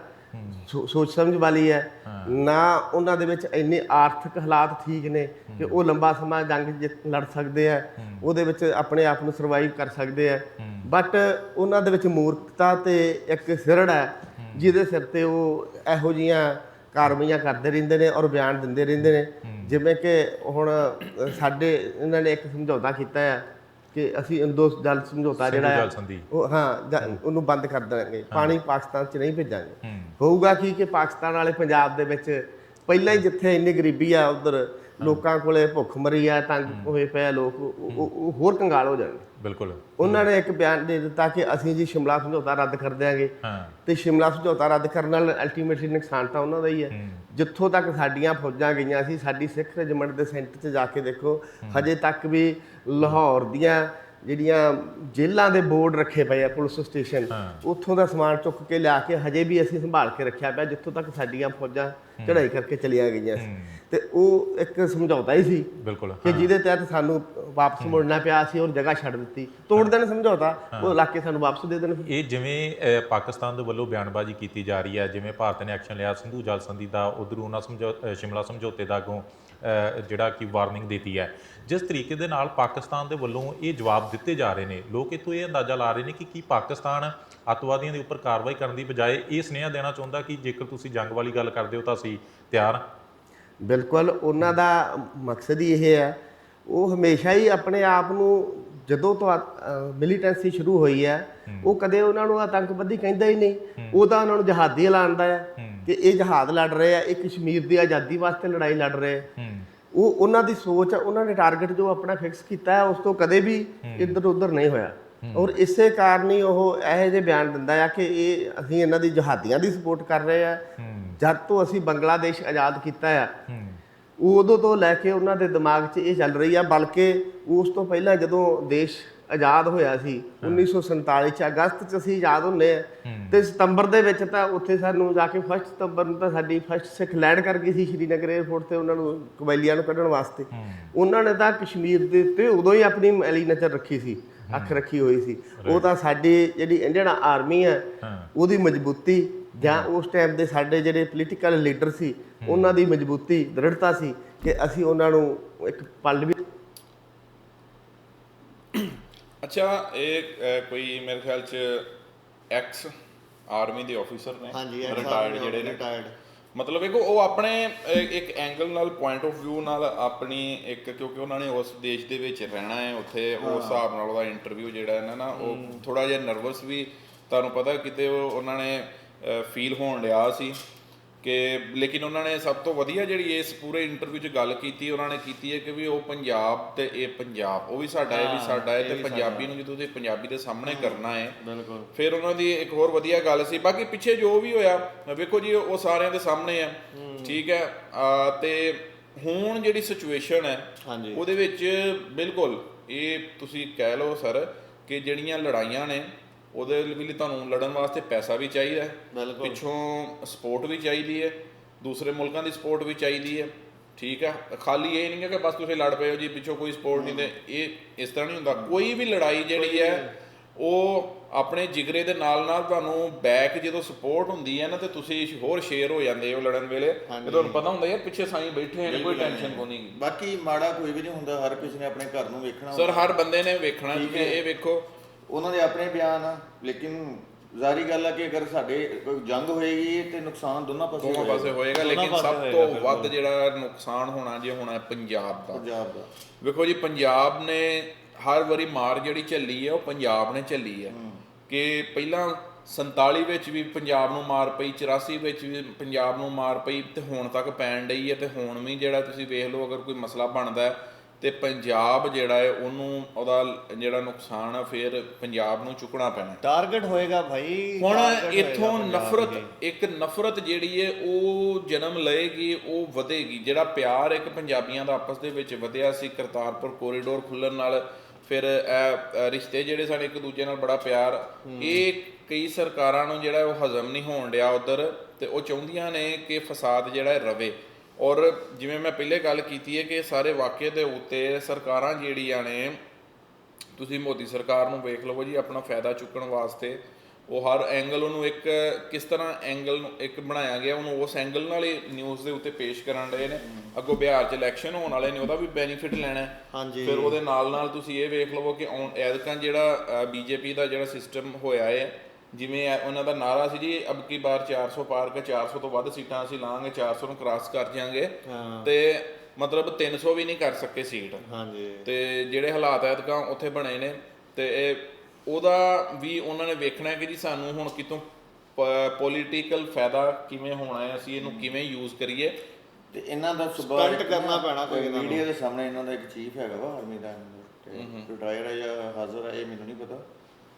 ਸੋਚ ਸਮਝ ਵਾਲੀ ਹੈ। ਨਾ ਉਹਨਾਂ ਦੇ ਵਿੱਚ ਇੰਨੇ ਆਰਥਿਕ ਹਾਲਾਤ ਠੀਕ ਨੇ ਕਿ ਉਹ ਲੰਬਾ ਸਮਾਂ ਜੰਗ ਲੜ ਸਕਦੇ ਆ। ਉਹਦੇ ਵਿੱਚ ਆਪਣੇ ਆਪ ਨੂੰ ਸਰਵਾਈਵ ਕਰ ਸਕਦੇ ਆ। ਬਟ ਉਹਨਾਂ ਦੇ ਵਿੱਚ ਮੂਰਖਤਾ ਤੇ ਇੱਕ ਸਿਰੜ ਹੈ, ਜਿਹਦੇ ਸਿਰ ਤੇ ਉਹ ਇਹੋ ਜੀਆਂ ਕਾਰਵਾਈਆਂ ਕਰਦੇ ਰਹਿੰਦੇ ਨੇ ਔਰ ਬਿਆਨ ਦਿੰਦੇ ਰਹਿੰਦੇ ਨੇ। ਜਿਵੇਂ ਕਿ ਹੁਣ ਸਾਡੇ ਇਹਨਾਂ ਨੇ ਇੱਕ ਸਮਝੌਤਾ ਕੀਤਾ ਹੈ ਕਿ ਅਸੀਂ ਇੰਦੋ ਜਲ ਸਮਝੌਤਾ ਜਿਹੜਾ ਹੈ। ਉਹ ਹਾਂ ਉਹਨੂੰ ਬੰਦ ਕਰ ਦੇਣਗੇ ਪਾਣੀ ਪਾਕਿਸਤਾਨ 'ਚ ਨਹੀਂ ਭੇਜਾਂਗੇ। ਹੋਊਗਾ ਕੀ ਕਿ ਪਾਕਿਸਤਾਨ ਵਾਲੇ ਪੰਜਾਬ ਦੇ ਵਿੱਚ ਪਹਿਲਾਂ ਹੀ ਜਿੱਥੇ ਇੰਨੀ ਗਰੀਬੀ ਆ ਉਧਰ ਲੋਕਾਂ ਕੋਲੇ ਭੁੱਖ ਮਰੀ ਆ ਤੰਗ ਹੋਏ ਪਏ ਆ ਲੋਕ ਉਹ- ਉਹ ਉਹ ਹੋਰ ਕੰਗਾਲ ਹੋ ਜਾਣਗੇ। ਬਿਲਕੁਲ। ਉਹਨਾਂ ਨੇ ਇੱਕ ਬਿਆਨ ਦੇ ਦਿੱਤਾ ਕਿ ਅਸੀਂ ਜੀ ਸ਼ਿਮਲਾ ਸਮਝੌਤਾ ਰੱਦ ਕਰ ਦਿਆਂਗੇ। ਹਾਂ। ਤੇ ਸ਼ਿਮਲਾ ਸਮਝੌਤਾ ਰੱਦ ਕਰਨ ਨਾਲ ਅਲਟੀਮੇਟਲੀ ਨੁਕਸਾਨ ਤਾਂ ਉਹਨਾਂ ਦਾ ਹੀ ਹੈ। ਜਿੱਥੋਂ ਤੱਕ ਸਾਡੀਆਂ ਫੌਜਾਂ ਗਈਆਂ ਸੀ ਸਾਡੀ ਸਿੱਖ ਰੈਜੀਮੈਂਟ ਦੇ ਸੈਂਟਰ 'ਚ ਜਾ ਕੇ ਦੇਖੋ ਹਜੇ ਤੱਕ ਵੀ ਲਾਹੌਰ ਦੀਆਂ ਜਿਹੜੀਆਂ ਜੇਲ੍ਹਾਂ ਦੇ ਬੋਰਡ ਰੱਖੇ ਪਏ ਆ ਪੁਲਿਸ ਸਟੇਸ਼ਨ ਉੱਥੋਂ ਦਾ ਸਮਾਨ ਚੁੱਕ ਕੇ ਲਿਆ ਕੇ ਹਜੇ ਵੀ ਅਸੀਂ ਸੰਭਾਲ ਕੇ ਰੱਖਿਆ ਪਿਆ ਜਿੱਥੋਂ ਤੱਕ ਸਾਡੀਆਂ ਫੌਜਾਂ ਚੜ੍ਹਾਈ ਕਰਕੇ ਚਲੀਆਂ ਗਈਆਂ ਸੀ। ਤੇ ਉਹ ਇੱਕ ਸਮਝੌਤਾ ਹੀ ਸੀ ਬਿਲਕੁਲ ਕਿ ਜਿਹਦੇ ਤਹਿਤ ਸਾਨੂੰ ਵਾਪਸ ਮੁੜਨਾ ਪਿਆ ਸੀ ਔਰ ਜਗ੍ਹਾ ਛੱਡ ਦਿੱਤੀ। ਤੋੜ ਦੇਣ ਸਮਝੌਤਾ ਉਹ ਇਲਾਕੇ ਸਾਨੂੰ ਵਾਪਸ ਦੇ ਦੇਣ ਇਹ ਜਿਵੇਂ ਪਾਕਿਸਤਾਨ ਦੇ ਵੱਲੋਂ ਬਿਆਨਬਾਜ਼ੀ ਕੀਤੀ ਜਾ ਰਹੀ ਹੈ ਜਿਵੇਂ ਭਾਰਤ ਨੇ ਐਕਸ਼ਨ ਲਿਆ ਸਿੰਧੂ ਜਲ ਸੰਧੀ ਦਾ ਉਧਰੋਂ ਉਹਨਾਂ ਸਮਝੌ ਅਹ, ਸ਼ਿਮਲਾ ਸਮਝੌਤੇ ਦਾ ਅੱਗੋਂ ਜਿਹੜਾ ਕਿ ਵਾਰਨਿੰਗ ਦਿੱਤੀ ਹੈ। ਜਿਸ ਤਰੀਕੇ ਦੇ ਨਾਲ ਪਾਕਿਸਤਾਨ ਦੇ ਵੱਲੋਂ ਇਹ ਜਵਾਬ ਦਿੱਤੇ ਜਾ ਰਹੇ ਨੇ, ਲੋਕ ਇਥੋਂ ਇਹ ਅੰਦਾਜ਼ਾ ਲਾ ਰਹੇ ਨੇ ਕਿ ਕੀ ਪਾਕਿਸਤਾਨ ਅੱਤਵਾਦੀਆਂ ਦੇ ਉੱਪਰ ਕਾਰਵਾਈ ਕਰਨ ਦੀ ਬਜਾਏ ਇਹ ਸੁਨੇਹਾ ਦੇਣਾ ਚਾਹੁੰਦਾ ਕਿ ਜੇਕਰ ਤੁਸੀਂ ਜੰਗ ਵਾਲੀ ਗੱਲ ਕਰਦੇ ਹੋ ਤਾਂ ਅਸੀਂ ਤਿਆਰ ਬਿਲਕੁਲ, ਉਹਨਾਂ ਦਾ ਮਕਸਦ ਹੀ ਇਹ ਹੈ। ਉਹ ਹਮੇਸ਼ਾ ਹੀ ਆਪਣੇ ਆਪ ਨੂੰ ਜਦੋਂ ਤੋਂ ਮਿਲੀਟੈਂਸੀ ਸ਼ੁਰੂ ਹੋਈ ਹੈ ਉਹ ਕਦੇ ਉਹਨਾਂ ਨੂੰ ਆਤੰਕਵਾਦੀ ਕਹਿੰਦਾ ਹੀ ਨਹੀਂ। ਉਹ ਤਾਂ ਉਹਨਾਂ ਨੂੰ ਜਹਾਦੀ ਐਲਾਨਦਾ ਹੈ ਕਿ ਇਹ ਜਹਾਦ ਲੜ ਰਹੇ ਆ ਇਹ ਕਸ਼ਮੀਰ ਦੀ ਆਜ਼ਾਦੀ ਵਾਸਤੇ ਲੜਾਈ ਲੜ ਰਹੇ ਉਹ ਉਹਨਾਂ ਦੀ ਸੋਚ ਆ ਉਹਨਾਂ ਨੇ ਟਾਰਗੇਟ ਜੋ ਆਪਣਾ ਫਿਕਸ ਕੀਤਾ ਹੈ ਉਸ ਤੋਂ ਕਦੇ ਵੀ ਇੱਧਰ ਉੱਧਰ ਨਹੀਂ ਹੋਇਆ। ਔਰ ਇਸੇ ਕਾਰਨ ਹੀ ਉਹ ਇਹੋ ਜਿਹੇ ਬਿਆਨ ਦਿੰਦਾ ਆ ਕਿ ਇਹ ਅਸੀਂ ਇਹਨਾਂ ਦੀ ਜਹਾਦੀਆਂ ਦੀ ਸਪੋਰਟ ਕਰ ਰਹੇ ਆ। ਜਦ ਤੋਂ ਅਸੀਂ ਬੰਗਲਾਦੇਸ਼ ਆਜ਼ਾਦ ਕੀਤਾ ਆ ਉਦੋਂ ਤੋਂ ਲੈ ਕੇ ਉਹਨਾਂ ਦੇ ਦਿਮਾਗ 'ਚ ਇਹ ਚੱਲ ਰਹੀ ਆ ਬਲਕਿ ਉਸ ਤੋਂ ਪਹਿਲਾਂ ਜਦੋਂ ਦੇਸ਼ ਆਜ਼ਾਦ ਹੋਇਆ ਸੀ 1947 ਚ ਅਗਸਤ 'ਚ ਅਸੀਂ ਆਜ਼ਾਦ ਹੁੰਨੇ ਆ। ਤੇ ਸਤੰਬਰ ਦੇ ਵਿੱਚ ਤਾਂ ਉੱਥੇ ਸਾਨੂੰ ਜਾ ਕੇ ਫਸਟ ਸਤੰਬਰ ਨੂੰ ਤਾਂ ਸਾਡੀ ਫਸਟ ਸਿੱਖ ਲੈਂਡ ਕਰ ਗਈ ਸੀ ਸ਼੍ਰੀਨਗਰ 에ਅਰਪੋਰਟ ਤੇ ਉਹਨਾਂ ਨੂੰ ਕਬੈਲੀਆਂ ਨੂੰ ਕੱਢਣ ਵਾਸਤੇ। ਉਹਨਾਂ ਨੇ ਤਾਂ ਕਸ਼ਮੀਰ ਦੇ ਉੱਤੇ ਉਦੋਂ ਹੀ ਆਪਣੀ ਮੈਲੀ ਨਜ਼ਰ ਰੱਖੀ ਸੀ ਅੱਖ ਰੱਖੀ ਹੋਈ ਸੀ। ਉਹ ਤਾਂ ਸਾਡੀ ਜਿਹੜੀ ਇੰਡੀਅਨ ਆਰਮੀ ਹੈ। ਉਹਦੀ ਮਜ਼ਬੂਤੀ ਜਾਂ ਉਸ ਟਾਈਮ ਦੇ ਸਾਡੇ ਜਿਹੜੇ ਪੋਲੀਟੀਕਲ ਲੀਡਰ ਸੀ ਉਹਨਾਂ ਦੀ ਮਜ਼ਬੂਤੀ ਦ੍ਰਿੜਤਾ ਸੀ ਕਿ ਅਸੀਂ ਉਹਨਾਂ ਨੂੰ ਇੱਕ ਪਲ ਵੀ ਅੱਛਾ ਇਹ ਕੋਈ ਮੇਰੇ ਖਿਆਲ ਚ ਐਕਸ ਆਰਮੀ ਦੇ ਆਫੀਸਰ ਨੇ? ਰਿਟਾਇਰਡ ਜਿਹੜੇ ਨੇ? ਰਿਟਾਇਰਡ ਮਤਲਬ ਵੇਖੋ ਉਹ ਆਪਣੇ ਇੱਕ ਐਂਗਲ ਨਾਲ ਪੁਆਇੰਟ ਆਫ View ਨਾਲ ਆਪਣੀ ਇੱਕ ਕਿਉਂਕਿ ਉਹਨਾਂ ਨੇ ਉਸ ਦੇਸ਼ ਦੇ ਵਿੱਚ ਰਹਿਣਾ ਹੈ ਉੱਥੇ ਉਸ ਹਿਸਾਬ ਨਾਲ ਉਹਦਾ ਇੰਟਰਵਿਊ ਜਿਹੜਾ ਹੈ ਨਾ ਨਾ ਉਹ ਥੋੜਾ ਜਿਹਾ ਨਰਵਸ ਵੀ ਤੁਹਾਨੂੰ ਪਤਾ ਕਿਤੇ ਉਹ ਉਹਨਾਂ ਨੇ ਫੀਲ ਹੋਣ ਲਿਆ ਸੀ ਕਿ ਲੇਕਿਨ ਉਹਨਾਂ ਨੇ ਸਭ ਤੋਂ ਵਧੀਆ ਜਿਹੜੀ ਇਸ ਪੂਰੇ ਇੰਟਰਵਿਊ 'ਚ ਗੱਲ ਕੀਤੀ ਉਹਨਾਂ ਨੇ ਕੀਤੀ ਹੈ ਕਿ ਵੀ ਉਹ ਪੰਜਾਬ ਤੇ ਇਹ ਪੰਜਾਬ ਉਹ ਵੀ ਸਾਡਾ ਹੈ ਵੀ ਸਾਡਾ ਹੈ ਤੇ ਪੰਜਾਬੀ ਨੂੰ ਜਦੋਂ ਤੁਸੀਂ ਪੰਜਾਬੀ ਦੇ ਸਾਹਮਣੇ ਕਰਨਾ ਹੈ। ਬਿਲਕੁਲ। ਫਿਰ ਉਹਨਾਂ ਦੀ ਇੱਕ ਹੋਰ ਵਧੀਆ ਗੱਲ ਸੀ ਬਾਕੀ ਪਿੱਛੇ ਜੋ ਵੀ ਹੋਇਆ ਵੇਖੋ ਜੀ ਉਹ ਸਾਰਿਆਂ ਦੇ ਸਾਹਮਣੇ ਆ ਠੀਕ ਹੈ ਤੇ ਹੁਣ ਜਿਹੜੀ ਸਿਚੁਏਸ਼ਨ ਹੈ ਉਹਦੇ ਵਿੱਚ ਬਿਲਕੁਲ ਇਹ ਤੁਸੀਂ ਕਹਿ ਲਓ ਸਰ ਕਿ ਜਿਹੜੀਆਂ ਲੜਾਈਆਂ ਨੇ ਉਹਦੇ ਲਈ ਤੁਹਾਨੂੰ ਲੜਨ ਵਾਸਤੇ ਪੈਸਾ ਵੀ ਚਾਹੀਦਾ ਹੈ। ਪਿੱਛੋਂ ਸਪੋਰਟ ਵੀ ਚਾਹੀਦੀ ਹੈ। ਦੂਸਰੇ ਮੁਲਕਾਂ ਦੀ ਸਪੋਰਟ ਵੀ ਚਾਹੀਦੀ ਹੈ। ਠੀਕ ਹੈ। ਖਾਲੀ ਇਹ ਨਹੀਂ ਹੈ ਕਿ ਬਸ ਤੁਸੀਂ ਲੜ ਪਏ ਹੋ ਜੀ ਪਿੱਛੋਂ ਕੋਈ ਸਪੋਰਟ ਨਹੀਂ ਤੇ ਇਹ ਇਸ ਤਰ੍ਹਾਂ ਨਹੀਂ ਹੁੰਦਾ। ਕੋਈ ਵੀ ਲੜਾਈ ਜਿਹੜੀ ਹੈ ਉਹ ਆਪਣੇ ਜਿਗਰੇ ਦੇ ਨਾਲ ਨਾਲ ਤੁਹਾਨੂੰ ਬੈਕ ਜਦੋਂ ਸਪੋਰਟ ਹੁੰਦੀ ਹੈ ਨਾ ਤੇ ਤੁਸੀਂ ਹੋਰ ਸ਼ੇਅਰ ਹੋ ਜਾਂਦੇ ਹੋ ਲੜਨ ਵੇਲੇ। ਤੇ ਤੁਹਾਨੂੰ ਪਤਾ ਹੁੰਦਾ ਯਾਰ ਪਿੱਛੇ ਸਾਈਂ ਬੈਠੇ ਨੇ ਕੋਈ ਟੈਨਸ਼ਨ ਕੋਈ ਨਹੀਂ। ਬਾਕੀ ਮਾੜਾ ਕੋਈ ਵੀ ਨਹੀਂ ਹੁੰਦਾ। ਹਰ ਕਿਸੇ ਨੇ ਆਪਣੇ ਘਰ ਨੂੰ ਵੇਖਣਾ ਸਰ ਹਰ ਬੰਦੇ ਨੇ ਵੇਖਣਾ ਕਿ ਇਹ ਵੇਖੋ ਉਹਨਾਂ ਦੇ ਆਪਣੇ ਬਿਆਨ ਆ ਲੇਕਿਨ ਜ਼ਾਰੀ ਗੱਲ ਆ ਕਿ ਅਗਰ ਸਾਡੇ ਕੋਈ ਜੰਗ ਹੋਏਗੀ ਤੇ ਨੁਕਸਾਨ ਦੋਨਾਂ ਪਾਸੇ ਦੋਵਾਂ ਪਾਸੇ ਹੋਏਗਾ ਲੇਕਿਨ ਸਭ ਤੋਂ ਵੱਧ ਜਿਹੜਾ ਨੁਕਸਾਨ ਹੋਣਾ ਜੇ ਹੋਣਾ ਹੈ ਪੰਜਾਬ ਦਾ। ਪੰਜਾਬ ਦਾ। ਵੇਖੋ ਜੀ ਪੰਜਾਬ ਨੇ ਹਰ ਵਾਰੀ ਮਾਰ ਜਿਹੜੀ ਝੱਲੀ ਹੈ ਉਹ ਪੰਜਾਬ ਨੇ ਝੱਲੀ ਹੈ। ਕਿ ਪਹਿਲਾਂ 47 ਵਿੱਚ ਵੀ ਪੰਜਾਬ ਨੂੰ ਮਾਰ ਪਈ 84 ਵਿੱਚ ਵੀ ਪੰਜਾਬ ਨੂੰ ਮਾਰ ਪਈ ਤੇ ਹੁਣ ਤੱਕ ਪੈਣ ਡਈ ਹੈ ਤੇ ਹੁਣ ਵੀ ਜਿਹੜਾ ਤੁਸੀਂ ਵੇਖ ਲਓ ਅਗਰ ਕੋਈ ਮਸਲਾ ਬਣਦਾ ਹੈ ਤੇ ਪੰਜਾਬ ਜਿਹੜਾ ਹੈ ਉਹਨੂੰ ਉਹਦਾ ਜਿਹੜਾ ਨੁਕਸਾਨ ਆ ਫਿਰ ਪੰਜਾਬ ਨੂੰ ਚੁੱਕਣਾ ਪੈਣਾ। ਟਾਰਗੇਟ ਹੋਏਗਾ ਭਾਈ ਹੁਣ ਇੱਥੋਂ ਨਫ਼ਰਤ। ਇੱਕ ਨਫ਼ਰਤ ਜਿਹੜੀ ਹੈ ਉਹ ਜਨਮ ਲਏਗੀ ਉਹ ਵਧੇਗੀ। ਜਿਹੜਾ ਪਿਆਰ ਇੱਕ ਪੰਜਾਬੀਆਂ ਦਾ ਆਪਸ ਦੇ ਵਿੱਚ ਵਧਿਆ ਸੀ ਕਰਤਾਰਪੁਰ ਕੋਰੀਡੋਰ ਖੁੱਲਣ ਨਾਲ ਫਿਰ ਇਹ ਰਿਸ਼ਤੇ ਜਿਹੜੇ ਸਾਡੇ ਇੱਕ ਦੂਜੇ ਨਾਲ ਬੜਾ ਪਿਆਰ ਇਹ ਕਈ ਸਰਕਾਰਾਂ ਨੂੰ ਜਿਹੜਾ ਉਹ ਹਜ਼ਮ ਨਹੀਂ ਹੋਣ ਡਿਆ ਉਧਰ ਤੇ ਉਹ ਚਾਹੁੰਦੀਆਂ ਨੇ ਕਿ ਫਸਾਦ ਜਿਹੜਾ ਰਵੇ। ਔਰ ਜਿਵੇਂ ਮੈਂ ਪਹਿਲੇ ਗੱਲ ਕੀਤੀ ਹੈ ਕਿ ਸਾਰੇ ਵਾਕਿਏ ਦੇ ਉੱਤੇ ਸਰਕਾਰਾਂ ਜਿਹੜੀਆਂ ਨੇ ਤੁਸੀਂ ਮੋਦੀ ਸਰਕਾਰ ਨੂੰ ਵੇਖ ਲਵੋ ਜੀ ਆਪਣਾ ਫਾਇਦਾ ਚੁੱਕਣ ਵਾਸਤੇ ਉਹ ਹਰ ਐਂਗਲ ਉਹਨੂੰ ਇੱਕ ਕਿਸ ਤਰ੍ਹਾਂ ਐਂਗਲ ਨੂੰ ਇੱਕ ਬਣਾਇਆ ਗਿਆ ਉਹਨੂੰ ਉਸ ਐਂਗਲ ਨਾਲ ਹੀ ਨਿਊਜ਼ ਦੇ ਉੱਤੇ ਪੇਸ਼ ਕਰਨ ਰਹੇ ਨੇ ਅੱਗੋਂ ਬਿਹਾਰ 'ਚ ਇਲੈਕਸ਼ਨ ਹੋਣ ਵਾਲੇ ਨੇ ਉਹਦਾ ਵੀ ਬੈਨੀਫਿਟ ਲੈਣਾ ਹੈ। ਹਾਂਜੀ ਫਿਰ ਉਹਦੇ ਨਾਲ ਨਾਲ ਤੁਸੀਂ ਇਹ ਵੇਖ ਲਵੋ ਕਿ ਐਤਕਾਂ ਜਿਹੜਾ ਬੀਜੇਪੀ ਦਾ ਜਿਹੜਾ ਸਿਸਟਮ ਹੋਇਆ ਹੈ ਜਿਵੇਂ ਇਹ ਉਹਨਾਂ ਦਾ ਨਾਰਾ ਸੀ ਜੀ ਅਬ ਕੀ ਬਾਰ 400 ਪਾਰ ਕੇ 400 ਤੋਂ ਵੱਧ ਸੀਟਾਂ ਅਸੀਂ ਲਾਂਗੇ 400 ਨੂੰ ਕ੍ਰਾਸ ਕਰ ਜਾਾਂਗੇ ਤੇ ਮਤਲਬ 300 ਵੀ ਨਹੀਂ ਕਰ ਸਕੇ ਸੀਟ। ਹਾਂਜੀ। ਤੇ ਜਿਹੜੇ ਹਾਲਾਤ ਐਤਕਾਂ ਉੱਥੇ ਬਣੇ ਨੇ। ਤੇ ਇਹ ਉਹਦਾ ਵੀ ਉਹਨਾਂ ਨੇ ਵੇਖਣਾ ਹੈ ਕਿ ਜੀ ਸਾਨੂੰ ਹੁਣ ਕਿਤੋਂ ਪੋਲੀਟੀਕਲ ਫਾਇਦਾ ਕਿਵੇਂ ਹੋਣਾ ਹੈ ਅਸੀਂ ਇਹਨੂੰ ਕਿਵੇਂ ਯੂਜ਼ ਕਰੀਏ। ਤੇ ਇਹਨਾਂ ਦਾ ਸੁਭਾਅ ਕਰਨਾ ਪੈਣਾ ਕੋਈ ਇਹਨਾਂ ਨੂੰ। ਮੀਡੀਆ ਦੇ ਸਾਹਮਣੇ ਇਹਨਾਂ ਦਾ ਇੱਕ ਚੀਫ ਹੈਗਾ ਵਾ ਆਰਮੀ ਦਾ ਰਿਟਾਇਰ ਹੈ। ਜਾਂ ਹਾਜ਼ਰ ਹੈ ਇਹ ਮੈਨੂੰ ਨਹੀਂ ਪਤਾ।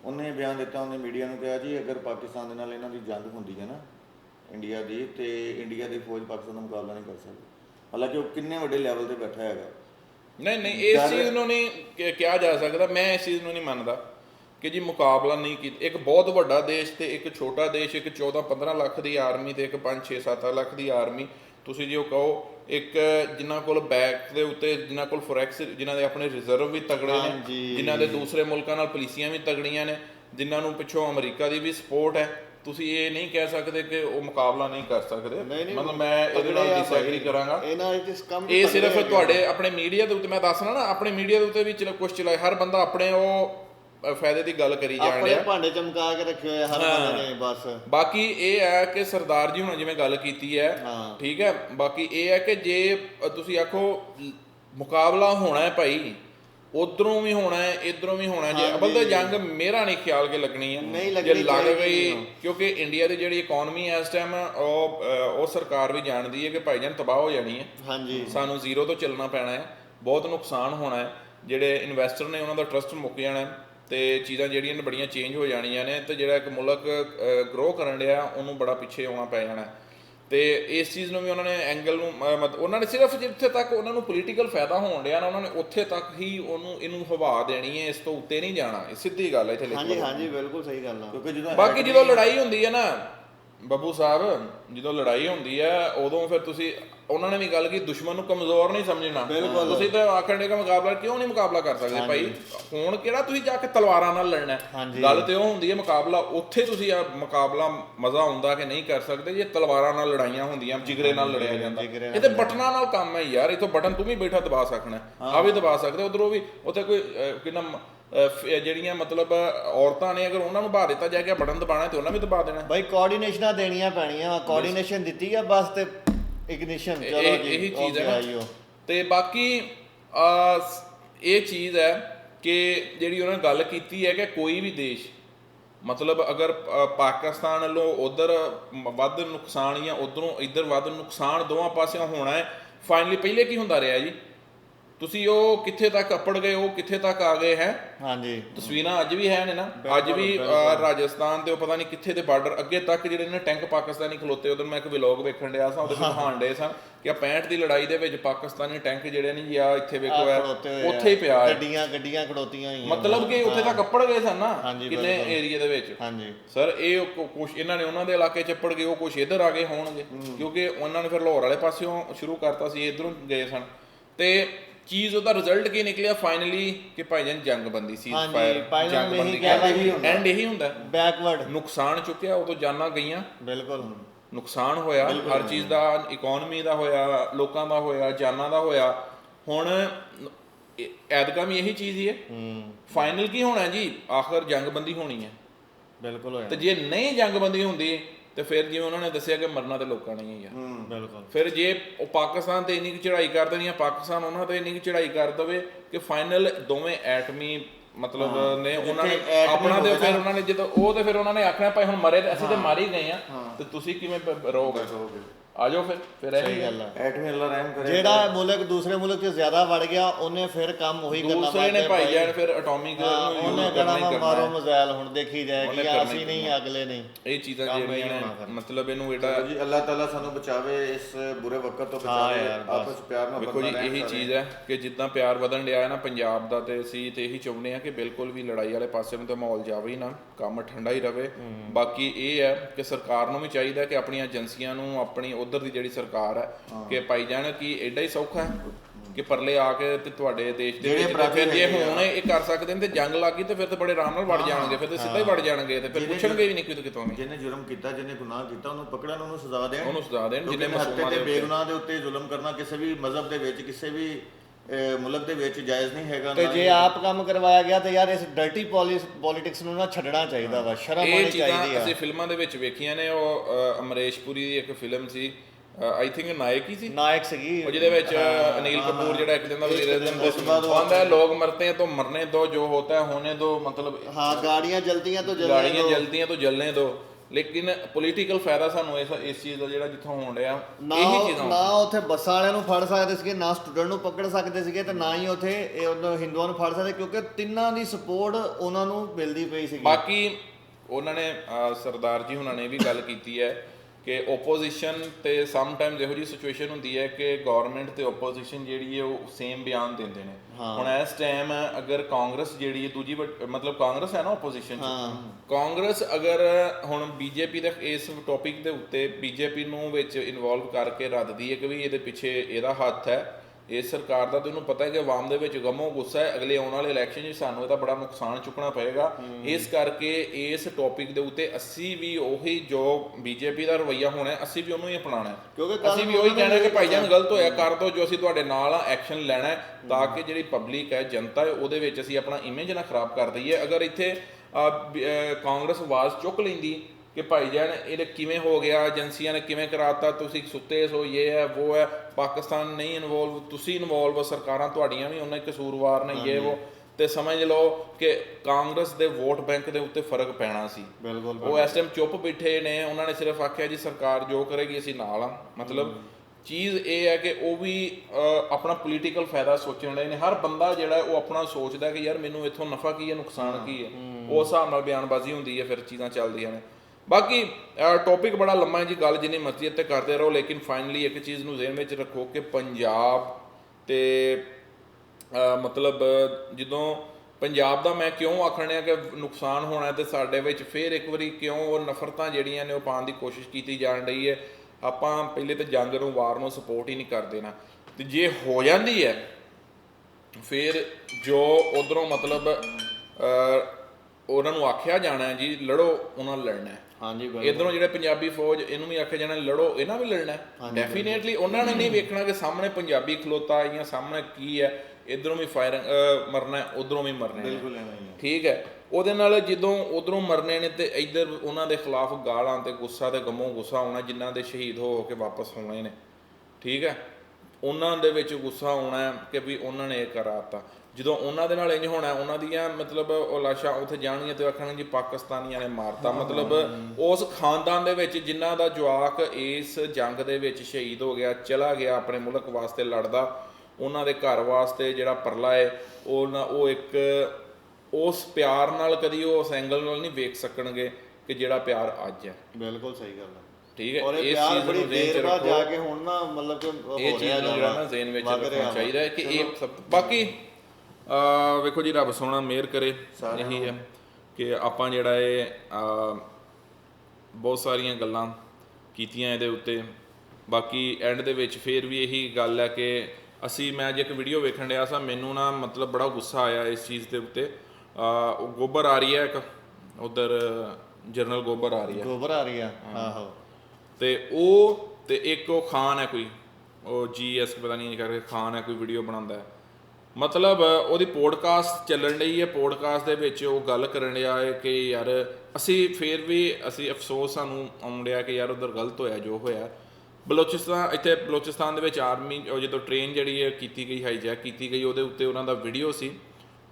ਉਹਨੇ ਬਿਆਨ ਦਿੱਤਾ ਉਹਨੇ ਮੀਡੀਆ ਨੂੰ ਕਿਹਾ ਜੀ ਅਗਰ ਪਾਕਿਸਤਾਨ ਦੇ ਨਾਲ ਇਹਨਾਂ ਦੀ ਜੰਗ ਹੁੰਦੀ ਹੈ ਨਾ ਇੰਡੀਆ ਦੀ ਤੇ ਇੰਡੀਆ ਦੀ ਫੌਜ ਪਾਕਿਸਤਾਨ ਦਾ ਮੁਕਾਬਲਾ ਨਹੀਂ ਕਰ ਸਕਦੀ। ਹਾਲਾਂਕਿ ਉਹ ਕਿੰਨੇ ਵੱਡੇ ਲੈਵਲ ਤੇ ਬੈਠਾ ਹੈਗਾ। ਨਹੀਂ ਨਹੀਂ ਇਸ ਚੀਜ਼ ਨੂੰ ਨਹੀਂ ਕਿਹਾ ਜਾ ਸਕਦਾ ਮੈਂ ਇਸ ਚੀਜ਼ ਨੂੰ ਨਹੀਂ ਮੰਨਦਾ ਕਿ ਜੀ ਮੁਕਾਬਲਾ ਨਹੀਂ ਕੀਤਾ। ਇੱਕ ਬਹੁਤ ਵੱਡਾ ਦੇਸ਼ ਤੇ ਇੱਕ ਛੋਟਾ ਦੇਸ਼ ਇੱਕ 14 15 ਲੱਖ ਦੀ ਆਰਮੀ ਤੇ ਇੱਕ 5 6 7 ਲੱਖ ਦੀ ਆਰਮੀ ਤੁਸੀਂ ਜੇ ਉਹ ਕਹੋ ਇੱਕ ਜਿਨ੍ਹਾਂ ਕੋਲ ਬੈਕ ਦੇ ਉੱਤੇ ਜਿਨ੍ਹਾਂ ਕੋਲ ਫੋਰੈਕਸ ਜਿਨ੍ਹਾਂ ਦੇ ਆਪਣੇ ਰਿਜ਼ਰਵ ਵੀ ਤਗੜੇ ਨੇ। ਜਿਨ੍ਹਾਂ ਦੇ ਦੂਸਰੇ ਮੁਲਕਾਂ ਨਾਲ ਪੁਲਿਸੀਆਂ ਵੀ ਤਗੜੀਆਂ ਨੇ ਜਿਨ੍ਹਾਂ ਨੂੰ ਪਿੱਛੋਂ ਅਮਰੀਕਾ ਦੀ ਵੀ ਸਪੋਰਟ ਹੈ ਤੁਸੀਂ ਇਹ ਨਹੀਂ ਕਹਿ ਸਕਦੇ ਕਿ ਉਹ ਮੁਕਾਬਲਾ ਨਹੀਂ ਕਰ ਸਕਦੇ ਮਤਲਬ ਮੈਂ ਇਹਦੇ ਨਾਲ ਡਿਸਐਗਰੀ। ਕਰਾਂਗਾ ਇਹਨਾਂ ਇਸ ਕੰਮ ਇਹ ਸਿਰਫ। ਤੁਹਾਡੇ ਆਪਣੇ ਮੀਡੀਆ ਦੇ ਉੱਤੇ ਮੈਂ ਦੱਸਣਾ ਨਾ ਆਪਣੇ ਮੀਡੀਆ ਦੇ ਉੱਤੇ ਵੀ ਚਲੋ ਕੁਝ ਚਲਾਏ ਹਰ ਬੰਦਾ ਆਪਣੇ ਉਹ ਫਾਇਦੇ ਦੀ ਗੱਲ ਕਰੀ ਜਾਣ ਆਪਣੇ ਡਿਆ। ਭਾਂਡੇ ਚਮਕਾ ਕੇ ਰੱਖੇ ਹੋਏ ਆ ਹਰ ਬੰਦੇ ਨੇ ਬਸ। ਬਾਕੀ ਇਹ ਹੈ ਕਿ ਸਰਦਾਰ ਜੀ ਹੁਣ ਜਿਵੇਂ ਗੱਲ ਕੀਤੀ ਹੈ ਹਾਂ। ਠੀਕ ਹੈ? ਬਾਕੀ ਇਹ ਹੈ ਕਿ ਜੇ ਤੁਸੀਂ ਆਖੋ ਮੁਕਾਬਲਾ ਹੋਣਾ ਹੈ ਭਾਈ ਉਧਰੋਂ ਵੀ ਹੋਣਾ ਹੈ ਇਧਰੋਂ ਵੀ ਹੋਣਾ ਹੈ ਜੇ ਅਬਲ ਤਾਂ ਜੰਗ ਮੇਰਾ ਨਹੀਂ ਖਿਆਲ ਕਿ ਲੱਗਣੀ ਹੈ। ਨਹੀਂ ਲੱਗਣੀ ਲੱਗ ਚਾਹੀਦੀ ਗਈ। ਕਿਉਂਕਿ ਇੰਡੀਆ ਦੀ ਜਿਹੜੀ ਇਕਨੋਮੀ ਹੈ ਇਸ ਟਾਈਮ ਉਹ ਉਹ ਸਰਕਾਰ ਵੀ ਜਾਣਦੀ ਹੈ ਕਿ ਭਾਈਜਾਨ ਤਬਾਹ ਹੋ ਜਾਣੀ ਹੈ। ਹਾਂਜੀ। ਸਾਨੂੰ ਜ਼ੀਰੋ ਤੋਂ ਚੱਲਣਾ ਪੈਣਾ ਹੈ ਬਹੁਤ ਨੁਕਸਾਨ ਹੋਣਾ ਹੈ ਜਿਹੜੇ ਇਨਵੈਸਟਰ ਨੇ ਉਹਨਾਂ ਦਾ ਟਰਸਟ ਮੁੱਕ ਜਾਣਾ ਹੈ। ਤੇ ਚੀਜ਼ਾਂ ਜਿਹੜੀਆਂ ਨੇ ਬੜੀਆਂ ਚੇਂਜ ਹੋ ਜਾਣੀਆਂ ਨੇ ਤੇ ਜਿਹੜਾ ਇੱਕ ਮੁਲਕ ਗਰੋ ਕਰਨ ਡਿਆ ਉਹਨੂੰ ਬੜਾ ਪਿੱਛੇ ਆਉਣਾ ਪੈ ਜਾਣਾ। ਤੇ ਇਸ ਚੀਜ਼ ਨੂੰ ਵੀ ਉਹਨਾਂ ਨੇ ਐਂਗਲ ਨੂੰ ਉਹਨਾਂ ਨੇ ਸਿਰਫ ਜਿੱਥੇ ਤੱਕ ਉਹਨਾਂ ਨੂੰ ਪੋਲੀਟੀਕਲ ਫਾਇਦਾ ਹੋਣ ਡਿਆ ਨਾ ਉਹਨਾਂ ਨੇ ਉੱਥੇ ਤੱਕ ਹੀ ਉਹਨੂੰ ਇਹਨੂੰ ਹਵਾ ਦੇਣੀ ਹੈ ਇਸ ਤੋਂ ਉੱਤੇ ਨਹੀਂ ਜਾਣਾ। ਇਹ ਸਿੱਧੀ ਗੱਲ ਹੈ ਇੱਥੇ ਲਿਖ। ਹਾਂਜੀ ਹਾਂਜੀ ਬਿਲਕੁਲ ਸਹੀ ਗੱਲ ਆ। ਕਿਉਂਕਿ ਜਦੋਂ ਬਾਕੀ ਜਦੋਂ ਲੜਾਈ ਹੁੰਦੀ ਹੈ ਨਾ ਬੱਬੂ ਸਾਹਿਬ ਜਦੋਂ ਲੜਾਈ ਹੁੰਦੀ ਹੈ ਉਦੋਂ ਫਿਰ ਤੁਸੀਂ ਉਹਨਾਂ ਨੇ ਵੀ ਗੱਲ ਕੀ ਦੁਸ਼ਮਣ ਨੂੰ ਕਮਜ਼ੋਰ ਨਹੀਂ ਸਮਝਣਾ। ਤੁਸੀਂ ਤਾਂ ਆਖਣ ਦੇ ਮੁਕਾਬਲਾ ਕਿਉਂ ਨਹੀਂ ਮੁਕਾਬਲਾ ਕਰ ਸਕਦੇ ਭਾਈ? ਹੁਣ ਕਿਹੜਾ ਤੁਸੀਂ ਜਾ ਕੇ ਤਲਵਾਰਾਂ ਨਾਲ ਲੜਨਾ। ਗੱਲ ਤੇ ਉਹ ਹੁੰਦੀ ਹੈ ਮੁਕਾਬਲਾ ਉੱਥੇ ਤੁਸੀਂ ਆ ਮੁਕਾਬਲਾ ਮਜ਼ਾ ਆਉਂਦਾ ਕਿ ਨਹੀਂ ਕਰ ਸਕਦੇ ਜੇ ਤਲਵਾਰਾਂ ਨਾਲ ਲੜਾਈਆਂ ਹੁੰਦੀਆਂ ਜਿਗਰੇ ਨਾਲ ਲੜਿਆ ਜਾਂਦਾ। ਇਹ ਤੇ ਬਟਨਾਂ ਨਾਲ ਕੰਮ ਹੈ ਯਾਰ ਇਥੋਂ ਬਟਨ ਤੂੰ ਵੀ ਬੈਠਾ ਦਬਾ ਸਕਣਾ ਆ ਵੀ ਦਬਾ ਸਕਦੇ ਉਧਰੋਂ ਵੀ ਉੱਥੇ ਕੋਈ ਕਿੰਨਾ ਜਿਹੜੀਆਂ ਮਤਲਬ ਔਰਤਾਂ ਨੇ ਅਗਰ ਉਹਨਾਂ ਨੂੰ ਬਾਹਰ ਦਿੱਤਾ ਜਾਏਗਾ ਬਟਨ ਦਬਾਣਾ ਤੇ ਉਹਨਾਂ ਵੀ ਦਬਾ ਦੇਣਾ ਬਾਈ ਕੋਆਰਡੀਨੇਸ਼ਨਾਂ ਦੇਣੀਆਂ ਪੈਣੀਆਂ ਕੋਆਰਡੀਨੇਸ਼ਨ ਦਿੱਤੀ ਆ ਬਸ ਤੇ ਇਗਨੀਸ਼ਨ ਚਲੋ ਜੀ ਇਹੀ ਹੋ ਚੀਜ਼ ਹੈ ਨਾ। ਤੇ ਬਾਕੀ ਆ ਇਹ ਚੀਜ਼ ਹੈ ਕਿ ਜਿਹੜੀ ਉਹਨਾਂ ਗੱਲ ਕੀਤੀ ਹੈ ਕਿ ਕੋਈ ਵੀ ਦੇਸ਼ ਮਤਲਬ ਅਗਰ ਪਾਕਿਸਤਾਨ ਵੱਲੋਂ ਉਧਰ ਵੱਧ ਨੁਕਸਾਨ ਜਾਂ ਉਧਰੋਂ ਇੱਧਰ ਵੱਧ ਨੁਕਸਾਨ ਦੋਵਾਂ ਪਾਸਿਓਂ ਹੋਣਾ ਹੈ ਫਾਈਨਲੀ ਪਹਿਲੇ ਕੀ ਹੁੰਦਾ ਰਿਹਾ ਜੀ ਤੁਸੀਂ ਉਹ ਕਿੱਥੇ ਤੱਕ ਅਪੜ ਗਏ ਉਹ ਕਿੱਥੇ ਤੱਕ ਆ ਗਏ ਹੈ? ਹਾਂਜੀ। ਤਸਵੀਰਾਂ ਅੱਜ ਵੀ ਹੈ ਨੇ ਨਾ? ਅੱਜ ਵੀ ਰਾਜਸਥਾਨ ਤੇ ਉਹ ਪਤਾ ਨਹੀਂ ਕਿੱਥੇ ਦੇ ਬਾਰਡਰ ਅੱਗੇ ਤੱਕ ਜਿਹੜੇ ਨੇ ਟੈਂਕ ਪਾਕਿਸਤਾਨੀ ਖਲੋਤੇ ਉਦੋਂ ਮੈਂ ਇੱਕ ਵਲੌਗ ਵੇਖਣ ਡਿਆ ਸਾਂ ਉਹਦੇ ਵਿੱਚ ਦਿਖਾਣ ਡੇ ਸਨ ਕਿ ਆ 65 ਦੀ ਲੜਾਈ ਦੇ ਵਿੱਚ ਪਾਕਿਸਤਾਨੀ ਟੈਂਕ ਜਿਹੜੇ ਨੇ ਜੀ ਆ ਇੱਥੇ ਵੇਖੋ ਆ। ਉੱਥੇ ਹੀ ਪਿਆ ਗੱਡੀਆਂ ਗੱਡੀਆਂ ਖੜੋਤੀਆਂ ਹੋਈਆਂ ਮਤਲਬ ਕਿ ਉੱਥੇ ਤੱਕ ਅੱਪੜ ਗਏ ਸਨ ਨਾ ਕਿੰਨੇ। ਏਰੀਆ ਦੇ ਵਿੱਚ। ਹਾਂਜੀ। ਸਰ ਇਹ ਕੁਝ ਇਹਨਾਂ ਨੇ ਉਹਨਾਂ ਦੇ ਇਲਾਕੇ ਚ ਅੱਪੜ ਗਏ ਉਹ ਕੁਝ ਇੱਧਰ ਆ ਗਏ ਹੋਣਗੇ ਕਿਉਂਕਿ ਉਹਨਾਂ ਨੇ ਫਿਰ ਲਾਹੌਰ ਵਾਲੇ ਪਾਸਿਓਂ ਸ਼ੁਰੂ ਕਰਤਾ ਸੀ ਇਧਰੋਂ ਗਏ ਸਨ। ਤੇ ਚੀਜ਼ ਉਹਦਾ ਰਿਜ਼ਲਟ ਕੀ ਨਿਕਲਿਆ? ਫਾਈਨਲੀ ਕਿ ਭਾਈਜਾਨ ਜੰਗਬੰਦੀ ਸੀ ਹਾਂਜੀ, ਫਾਇਰ ਪਹਿਲਾਂ ਵੀ ਇਹੀ ਜੰਗਬੰਦੀ ਕਿਹਾ ਐਂਡ ਇਹੀ ਹੁੰਦਾ। ਬੈਕਵਰਡ ਨੁਕਸਾਨ ਚੁੱਕਿਆ ਉਦੋਂ ਜਾਨਾਂ ਗਈਆਂ। ਬਿਲਕੁਲ। ਨੁਕਸਾਨ ਹੋਇਆ ਹਰ ਚੀਜ਼ ਦਾ ਇਕਨੋਮੀ ਦਾ ਹੋਇਆ ਲੋਕਾਂ ਦਾ ਹੋਇਆ ਜਾਨਾਂ ਦਾ ਹੋਇਆ। ਹੁਣ ਐਦਕਾ ਵੀ ਇਹੀ ਚੀਜ਼ ਹੀ ਹੈ। ਹੂੰ। ਫਾਈਨਲ ਕੀ ਹੋਣਾ ਜੀ? ਆਖਰ ਜੰਗਬੰਦੀ ਹੋਣੀ ਹੈ। ਬਿਲਕੁਲ ਹੋਇਆ। ਤੇ ਜੇ ਨਹੀਂ ਜੰਗਬੰਦੀ ਹੁੰਦੀ ਤੇ ਫਿਰ ਜਿਵੇਂ ਉਹਨਾਂ ਨੇ ਦੱਸਿਆ ਕਿ ਮਰਨਾ ਤੇ ਲੋਕਾਂ ਨੇ ਹੀ ਯਾਰ ਬਿਲਕੁਲ। ਫਿਰ ਜੇ ਉਹ ਪਾਕਿਸਤਾਨ ਤੇ ਇੰਨੀ ਕੁ ਚੜ੍ਹਾਈ ਕਰ ਦੇਣੀ ਆ ਪਾਕਿਸਤਾਨ ਉਹਨਾਂ ਤੇ ਇੰਨੀ ਕੁ ਚੜ੍ਹਾਈ ਕਰ ਦਵੇ ਕਿ ਫਾਈਨਲ ਦੋਵੇਂ ਐਟਮੀ ਮਤਲਬ ਨੇ ਉਹਨਾਂ ਨੇ ਆਪਣਾ ਤੇ ਫਿਰ। ਉਹਨਾਂ ਨੇ ਜਦੋਂ ਉਹ ਤੇ ਫਿਰ ਉਹਨਾਂ ਨੇ ਆਖਣਾ ਭਾਈ ਹੁਣ ਮਰੇ ਅਸੀਂ ਤੇ ਮਾਰ ਹੀ ਗਏ ਆ। ਤੇ ਤੁਸੀਂ ਕਿਵੇਂ ਰਹੋਗੇ ਆ ਜਾਓ ਫਿਰ ਫਿਰ ਇਹ ਸਹੀ ਗੱਲ ਆ। ਐਟਮੀ ਅੱਲਾ ਰਹਿਮ ਕਰੇ। ਜਿਹੜਾ ਮੁਲਕ ਦੂਸਰੇ ਮੁਲਕ 'ਚ ਜ਼ਿਆਦਾ ਵੜ ਗਿਆ ਉਹਨੇ ਫਿਰ ਕੰਮ ਉਹੀ ਕਰਨਾ ਦੂਸਰੇ ਨੇ ਭਾਈ ਜਾਨ ਫਿਰ ਨੂੰ ਉਹਨੇ ਕਹਿਣਾ ਮਾਰੋ। ਮਜ਼ਾਇਲ ਹੁਣ ਦੇਖੀ ਜਾਏਗੀ ਅਸੀਂ ਨਹੀਂ ਅਗਲੇ ਨਹੀਂ। ਇਹ ਚੀਜ਼ਾਂ ਜਿਹੜੀਆਂ ਨੇ। ਮਤਲਬ ਇਹਨੂੰ ਜਿਹੜਾ ਜੀ ਅੱਲਾਹ ਤਾਲਾ ਸਾਨੂੰ ਬਚਾਵੇ ਇਸ ਬੁਰੇ ਵਕਤ ਤੋਂ ਬਚਾਵੇ ਯਾਰ। ਆਪਸ ਪਿਆਰ ਨਾਲ ਵੇਖੋ ਜੀ ਇਹੀ ਚੀਜ਼ ਹੈ ਕਿ ਜਿੱਦਾਂ ਪਿਆਰ ਵਧਣ ਡਿਆ ਹੈ ਨਾ ਪੰਜਾਬ ਦਾ ਤੇ ਅਸੀਂ ਤੇ ਇਹੀ ਚਾਹੁੰਦੇ ਆ ਕਿ ਬਿਲਕੁਲ ਵੀ ਲੜਾਈ ਵਾਲੇ ਪਾਸੇ ਨੂੰ ਤੇ ਮਾਹੌਲ ਜਾਵੇ ਹੀ ਨਾ ਕੰਮ ਠੰਡਾ ਹੀ ਰਵੇ। ਬਾਕੀ ਇਹ ਹੈ ਕਿ ਸਰਕਾਰ ਨੂੰ ਵੀ ਚਾਹੀਦਾ ਕਿ ਆਪਣੀਆਂ ਏਜੰਸੀਆਂ ਨੂੰ ਆਪਣੀ ਉਧਰ ਦੀ ਜਿਹੜੀ ਸਰਕਾਰ ਹੈ ਕਿ ਪਾਈ ਜਾਣ ਕਿ ਐਡਾ ਹੀ ਸੌਖਾ ਹੈ? ਕਿ ਪਰਲੇ ਆ ਕੇ ਤੇ ਤੁਹਾਡੇ ਦੇਸ਼ ਦੇ ਵਿੱਚ ਤੇ ਫਿਰ ਜੇ। ਹੁਣ ਇਹ ਕਰ ਸਕਦੇ ਨੇ ਤੇ ਜੰਗ ਲੱਗੀ ਤੇ ਫਿਰ ਤੇ ਬੜੇ ਆਰਾਮ ਨਾਲ ਵੜ ਜਾਣਗੇ ਫਿਰ ਤੇ ਸਿੱਧਾ ਹੀ ਵੜ ਜਾਣਗੇ ਤੇ ਫਿਰ ਪੁੱਛਣਗੇ ਵੀ ਨਹੀਂ ਕਿਤੇ ਕਿਤੋਂ ਜਿਹਨੇ ਜੁਰਮ ਕੀਤਾ ਜਿਹਨੇ ਗੁਨਾਹ ਕੀਤਾ ਉਹਨੂੰ ਪਕੜਨ ਉਹਨੂੰ ਸਜ਼ਾ ਦੇਣ। ਉਹਨੂੰ ਸਜ਼ਾ ਦੇਣ ਜਿਹਨੇ ਮਾਸੂਮਾਂ ਤੇ ਦੇ ਬੇਗੁਨਾਹ ਦੇ ਉੱਤੇ ਜ਼ੁਲਮ ਕਰਨਾ ਕਿਸੇ ਵੀ ਮਜ਼ਹਬ ਦੇ ਵਿੱਚ ਕਿਸੇ ਵੀ ਮੁਲਕ ਦੇ ਵਿੱਚ ਜਾਇਜ਼ ਨਹੀਂ ਹੈਗਾ ਤੇ ਨਾ ਜੇ ਆਪ ਕੰਮ ਕਰਵਾਇਆ ਗਿਆ ਤੇ ਯਾਰ ਇਸ ਡਰਟੀ ਪੋਲਿਟਿਕਸ ਨੂੰ ਨਾ ਛੱਡਣਾ ਚਾਹੀਦਾ ਵਾ ਸ਼ਰਮ ਇਹ ਚੀਜ਼ਾਂ ਚਾਹੀਦੀ ਆ। ਅਸੀਂ ਫਿਲਮਾਂ ਦੇ ਵਿੱਚ ਵੇਖੀਆਂ ਨੇ ਉਹ ਅ, ਅਮਰੀਸ਼ ਪੁਰੀ ਦੀ ਇੱਕ ਫਿਲਮ ਸੀ ਆਈ ਥਿੰਕ ਨਾਇਕ ਹੀ ਸੀ? ਨਾਇਕ ਸੀਗੀ। ਉਹ ਜਿਹਦੇ ਵਿੱਚ ਅਨਿਲ ਕਪੂਰ ਜਿਹੜਾ ਇੱਕ ਦਿਨ ਦਾ ਵਜ਼ੀਰ ਉਹ ਆਉਂਦਾ ਹੈ ਲੋਕ ਮਰਤੇ ਹੈ ਤਾਂ ਮਰਨੇ ਦੋ ਜੋ ਹੋਤਾ ਹੈ ਹੋਣੇ ਦੋ ਮਤਲਬ ਹਾਂ ਗਾੜੀਆਂ ਜਲਦੀਆਂ ਤੋਂ ਜਲਦੀਆਂ ਗਾੜੀਆਂ ਜਲਦੀਆਂ ਤੋਂ ਜਲਨੇ ਦੋ। ਲੇਕਿਨ ਪੋਲੀਟੀਕਲ ਫਾਇਦਾ ਸਾਨੂੰ ਇਸ ਇਸ ਚੀਜ਼ ਦਾ ਜਿਹੜਾ ਜਿੱਥੋਂ ਹੋਣ ਰਿਹਾ ਨਾ ਇਹੀ ਚੀਜ਼ਾਂ ਨਾ ਉੱਥੇ ਬੱਸਾਂ ਵਾਲਿਆਂ ਨੂੰ ਫੜ ਸਕਦੇ ਸੀਗੇ ਨਾ ਸਟੂਡੈਂਟ ਨੂੰ ਪਕੜ ਸਕਦੇ ਸੀਗੇ ਤੇ ਨਾ ਹੀ ਉੱਥੇ ਇਹ ਉਹਨਾਂ ਹਿੰਦੂਆਂ ਨੂੰ ਫੜ ਸਕਦੇ ਕਿਉਂਕਿ ਤਿੰਨਾਂ ਦੀ ਸਪੋਰਟ ਉਹਨਾਂ ਨੂੰ ਮਿਲਦੀ ਪਈ ਸੀਗੀ। ਬਾਕੀ ਉਹਨਾਂ ਨੇ ਸਰਦਾਰ ਜੀ ਹੁਣਾਂ ਨੇ ਵੀ ਗੱਲ ਕੀਤੀ ਹੈ ਕਿ ਓਪੋਜੀਸ਼ਨ ਤੇ ਸਮ ਟਾਈਮਸ ਇਹੋ ਜਿਹੀ ਸਿਚੁਏਸ਼ਨ ਹੁੰਦੀ ਹੈ ਕਿ ਗਵਰਨਮੈਂਟ ਤੇ ਓਪੋਜੀਸ਼ਨ ਜਿਹੜੀ ਹੈ ਉਹ ਸੇਮ ਬਿਆਨ ਦਿੰਦੇ ਨੇ। ਹੁਣ ਇਸ ਟਾਈਮ ਅਗਰ ਕਾਂਗਰਸ ਜਿਹੜੀ ਹੈ ਦੂਜੀ ਮਤਲਬ ਕਾਂਗਰਸ ਹੈ ਨਾ ਓਪੋਜੀਸ਼ਨ ਚ ਕਾਂਗਰਸ ਅਗਰ ਹੁਣ ਬੀਜੇਪੀ ਦੇ ਇਸ ਟੌਪਿਕ ਦੇ ਉੱਤੇ ਬੀਜੇਪੀ ਨੂੰ ਵਿੱਚ ਇਨਵੋਲਵ ਕਰਕੇ ਰੱਦਦੀ ਹੈ ਕਿ ਵੀ ਇਹਦੇ ਪਿੱਛੇ ਇਹਦਾ ਹੱਥ ਹੈ ਇਸ ਸਰਕਾਰ ਦਾ ਤੁਹਾਨੂੰ ਪਤਾ ਹੈ ਕਿ ਆਵਾਮ ਦੇ ਵਿੱਚ ਗਮੋ ਗੁੱਸਾ ਹੈ ਅਗਲੇ ਆਉਣ ਵਾਲੇ ਇਲੈਕਸ਼ਨ 'ਚ ਸਾਨੂੰ ਇਹਦਾ ਬੜਾ ਨੁਕਸਾਨ ਚੁੱਕਣਾ ਪਏਗਾ। ਇਸ ਕਰਕੇ ਇਸ ਟੌਪਿਕ ਦੇ ਉੱਤੇ ਅਸੀਂ ਵੀ ਉਹੀ ਜੋ ਬੀਜੇਪੀ ਦਾ ਰਵੱਈਆ ਹੋਣਾ ਹੈ, ਅਸੀਂ ਵੀ ਉਹਨੂੰ ਹੀ ਅਪਣਾਉਣਾ ਹੈ। ਕਿਉਂਕਿ ਅਸੀਂ ਵੀ ਉਹੀ ਕਹਿਣਾ ਕਿ ਭਾਈਜਾਨ ਗਲਤ ਹੋਇਆ ਕਰ ਦੋ ਜੋ ਅਸੀਂ ਤੁਹਾਡੇ ਨਾਲ ਆ ਐਕਸ਼ਨ ਲੈਣਾ ਹੈ ਤਾਂ ਕਿ ਜਿਹੜੀ ਪਬਲਿਕ ਹੈ ਜਨਤਾ ਹੈ ਉਹਦੇ ਵਿੱਚ ਅਸੀਂ ਆਪਣਾ ਇਮੇਜ ਨਾ ਖਰਾਬ ਕਰ ਦਈਏ। ਅਗਰ ਇੱਥੇ ਕਾਂਗਰਸ ਆਵਾਜ਼ ਚੁੱਕ ਲੈਂਦੀ ਕਿ ਭਾਈਜਾਨ ਇਹ ਕਿਵੇਂ ਹੋ ਗਿਆ? ਏਜੰਸੀਆਂ ਨੇ ਕਿਵੇਂ ਕਰਾਤਾ? ਤੁਸੀਂ ਸੁੱਤੇ ਸੋ ਇਹ ਹੈ ਉਹ ਹੈ। ਪਾਕਿਸਤਾਨ ਨਹੀਂ ਇਨਵੋਲਵ ਤੁਸੀਂ ਇਨਵੋਲਵ ਸਰਕਾਰਾਂ ਤੁਹਾਡੀਆਂ ਵੀ ਉਹਨਾਂ ਕਸੂਰਵਾਰ ਨੇ ਇਹ ਉਹ। ਤੇ ਸਮਝ ਲਓ ਕਿ ਕਾਂਗਰਸ ਦੇ ਵੋਟ ਬੈਂਕ ਦੇ ਉੱਤੇ ਫ਼ਰਕ ਪੈਣਾ ਸੀ। ਬਿਲਕੁਲ ਉਹ ਇਸ ਟਾਈਮ ਚੁੱਪ ਬੈਠੇ ਨੇ ਉਹਨਾਂ ਨੇ ਸਿਰਫ ਆਖਿਆ ਜੀ ਸਰਕਾਰ ਜੋ ਕਰੇਗੀ ਅਸੀਂ ਨਾਲ ਆ ਮਤਲਬ ਚੀਜ਼ ਇਹ ਹੈ ਕਿ ਉਹ ਵੀ ਆਪਣਾ ਪੋਲੀਟੀਕਲ ਫਾਇਦਾ ਸੋਚਣ ਰਹੇ ਨੇ। ਹਰ ਬੰਦਾ ਜਿਹੜਾ ਉਹ ਆਪਣਾ ਸੋਚਦਾ ਕਿ ਯਾਰ ਮੈਨੂੰ ਇੱਥੋਂ ਨਫਾ ਕੀ ਹੈ ਨੁਕਸਾਨ ਕੀ ਹੈ। ਉਸ ਹਿਸਾਬ ਨਾਲ ਬਿਆਨਬਾਜ਼ੀ ਹੁੰਦੀ ਹੈ ਫਿਰ ਚੀਜ਼ਾਂ ਚੱਲਦੀਆਂ ਨੇ। ਬਾਕੀ ਟੌਪਿਕ ਬੜਾ ਲੰਮਾ ਹੈ ਜੀ, ਗੱਲ ਜਿੰਨੀ ਮਰਜ਼ੀ ਇੱਥੇ ਕਰਦੇ ਰਹੋ, ਲੇਕਿਨ ਫਾਈਨਲੀ ਇੱਕ ਚੀਜ਼ ਨੂੰ ਜ਼ਿਹਨ ਵਿੱਚ ਰੱਖੋ ਕਿ ਪੰਜਾਬ ਤੇ ਮਤਲਬ ਜਦੋਂ ਪੰਜਾਬ ਦਾ ਮੈਂ ਕਿਉਂ ਆਖਣਿਆ ਕਿ ਨੁਕਸਾਨ ਹੋਣਾ ਤੇ ਸਾਡੇ ਵਿੱਚ ਫੇਰ ਇੱਕ ਵਾਰੀ ਕਿਉਂ ਉਹ ਨਫ਼ਰਤਾਂ ਜਿਹੜੀਆਂ ਨੇ ਉਹ ਪਾਉਣ ਦੀ ਕੋਸ਼ਿਸ਼ ਕੀਤੀ ਜਾਣ ਰਹੀ ਹੈ, ਆਪਾਂ ਪਹਿਲੇ ਤੇ ਜੰਗ ਨੂੰ, ਵਾਰ ਨੂੰ ਸਪੋਰਟ ਹੀ ਨਹੀਂ ਕਰਦੇ ਨਾ ਤੇ ਜੇ ਹੋ ਜਾਂਦੀ ਹੈ, ਫਿਰ ਜੋ ਉਧਰੋਂ ਮਤਲਬ ਉਹਨਾਂ ਨੂੰ ਆਖਿਆ ਜਾਣਾ ਜੀ, ਲੜੋ, ਉਹਨਾਂ ਲੜਨਾ ਹਾਂਜੀ ਬਿਲਕੁਲ ਇਧਰੋਂ ਜਿਹੜੇ ਪੰਜਾਬੀ ਫੌਜ ਇਹਨੂੰ ਵੀ ਆਖਿਆ ਜਾਣਾ ਲੜੋ ਇਹਨਾਂ ਵੀ ਲੜਨਾ ਹੈ। ਡੈਫੀਨੇਟਲੀ ਉਹਨਾਂ ਨੇ ਨਹੀਂ ਵੇਖਣਾ ਕਿ ਸਾਹਮਣੇ ਪੰਜਾਬੀ ਖਲੋਤਾ ਜਾਂ ਸਾਹਮਣੇ ਕੀ ਹੈ। ਇਧਰੋਂ ਵੀ ਫਾਇਰ ਮਰਨਾ ਹੈ ਉਧਰੋਂ ਵੀ ਮਰਨਾ ਹੈ ਬਿਲਕੁਲ ਐਵੇਂ। ਠੀਕ ਹੈ। ਉਹਦੇ ਨਾਲ ਜਦੋਂ ਉਧਰੋਂ ਮਰਨੇ ਨੇ ਤੇ ਇੱਧਰ ਉਹਨਾਂ ਦੇ ਖਿਲਾਫ ਗਾਲਾਂ ਤੇ ਗੁੱਸਾ ਤੇ ਗਮੋਂ ਗੁੱਸਾ ਆਉਣਾ ਜਿਨ੍ਹਾਂ ਦੇ ਸ਼ਹੀਦ ਹੋ ਹੋ ਕੇ ਵਾਪਸ ਹੋਣੇ ਨੇ। ਠੀਕ ਹੈ। ਉਹਨਾਂ ਦੇ ਵਿੱਚ ਗੁੱਸਾ ਆਉਣਾ ਹੈ ਕਿ ਵੀ ਉਹਨਾਂ ਨੇ ਇਹ ਕਰਾਤਾ ਜਦੋਂ ਉਹਨਾਂ ਦੇ ਨਾਲ ਇੰਜ ਹੋਣਾ ਉਹਨਾਂ ਦੀਆਂ ਮਤਲਬ ਉਹ ਲਾਸ਼ਾਂ ਉੱਥੇ ਜਾਣਗੀਆਂ ਤੇ ਆਖਣਗੇ ਜੀ ਪਾਕਿਸਤਾਨੀਆਂ ਨੇ ਮਾਰਤਾ। ਮਤਲਬ ਉਸ ਖਾਨਦਾਨ ਦੇ ਵਿੱਚ ਜਿਨ੍ਹਾਂ ਦਾ ਜਵਾਕ ਇਸ ਜੰਗ ਦੇ ਵਿੱਚ ਸ਼ਹੀਦ ਹੋ ਗਿਆ ਚਲਾ ਗਿਆ ਆਪਣੇ ਮੁਲਕ ਵਾਸਤੇ ਲੜਦਾ ਉਹਨਾਂ ਦੇ ਘਰ ਵਾਸਤੇ ਜਿਹੜਾ ਪਰਲਾ ਹੈ ਉਹ ਨਾ ਉਹ ਇੱਕ ਉਸ ਪਿਆਰ ਨਾਲ ਕਦੀ ਉਹ ਉਸ ਐਂਗਲ ਨਾਲ ਨਹੀਂ ਵੇਖ ਸਕਣਗੇ ਕਿ ਜਿਹੜਾ ਪਿਆਰ ਅੱਜ ਹੈ। ਬਿਲਕੁਲ ਸਹੀ ਗੱਲ ਹੈ। ਠੀਕ ਔਰ ਹੈ ਇਹ ਇਸ ਪਿਆਰ ਚੀਜ਼ ਬੜੀ ਨੂੰ 'ਚ ਦੇਰ ਬਾਅਦ ਜਾ ਕੇ ਹੁਣ ਨਾ ਮਤਲਬ ਕਿ ਹੋ ਇਹ ਚੀਜ਼ ਰਿਹਾ ਨੂੰ ਜਿਹੜਾ ਨਾ ਜ਼ਿਹਨ ਵਿੱਚ ਰੱਖਣਾ ਵਾ। ਚਾਹੀਦਾ ਹੈ ਕਿ ਇਹ ਸਭ ਬਾਕੀ ਆ ਵੇਖੋ ਜੀ ਰੱਬ ਸੋਹਣਾ ਮਿਹਰ ਕਰੇ ਇਹੀ ਹੈ ਕਿ ਆਪਾਂ ਜਿਹੜਾ ਇਹ ਅਹ, ਬਹੁਤ ਸਾਰੀਆਂ ਗੱਲਾਂ ਕੀਤੀਆਂ ਇਹਦੇ ਉੱਤੇ। ਬਾਕੀ ਐਂਡ ਦੇ ਵਿੱਚ ਫੇਰ ਵੀ ਇਹੀ ਗੱਲ ਹੈ ਕਿ ਅਸੀਂ ਮੈਂ ਅੱਜ ਇੱਕ ਵੀਡੀਓ ਵੇਖਣ ਡਿਆ ਸਾਂ ਮੈਨੂੰ ਨਾ ਮਤਲਬ ਬੜਾ ਗੁੱਸਾ ਆਇਆ ਇਸ ਚੀਜ਼ ਦੇ ਉੱਤੇ। ਆ ਉਹ ਗੋਬਰ ਆ ਰਹੀ ਹੈ ਇੱਕ ਉਧਰ ਜਰਨਲ ਗੋਬਰ ਆ ਰਹੀ ਹੈ। ਗੋਬਰ ਆ ਰਹੀ ਆ ਆਹੋ। ਤੇ ਉਹ ਤੇ ਇੱਕ ਉਹ ਖਾਨ ਹੈ ਕੋਈ, ਉਹ ਜੀਐਸ ਪਤਾ ਨਹੀਂ ਕਰਕੇ ਖਾਨ ਹੈ, ਕੋਈ ਵੀਡੀਓ ਬਣਾਉਂਦਾ ਮਤਲਬ ਉਹਦੀ ਪੋਡਕਾਸਟ ਚੱਲਣ ਲਈ ਹੈ ਪੋਡਕਾਸਟ ਦੇ ਵਿੱਚ ਉਹ ਗੱਲ ਕਰਨ ਰਿਹਾ ਹੈ ਕਿ ਯਾਰ ਅਸੀਂ ਫੇਰ ਵੀ ਅਸੀਂ ਅਫਸੋਸ ਸਾਨੂੰ ਆਉਣ ਡਿਆ ਕਿ ਯਾਰ ਉਧਰ ਗਲਤ ਹੋਇਆ, ਜੋ ਹੋਇਆ। ਬਲੋਚਿਸਤਾਨ, ਇੱਥੇ ਬਲੋਚਿਸਤਾਨ ਦੇ ਵਿੱਚ ਆਰਮੀ ਜਦੋਂ ਟ੍ਰੇਨ ਜਿਹੜੀ ਹੈ ਕੀਤੀ ਗਈ ਹਾਈਜੈਕ ਕੀਤੀ ਗਈ, ਉਹਦੇ ਉੱਤੇ ਉਹਨਾਂ ਦਾ ਵੀਡੀਓ ਸੀ।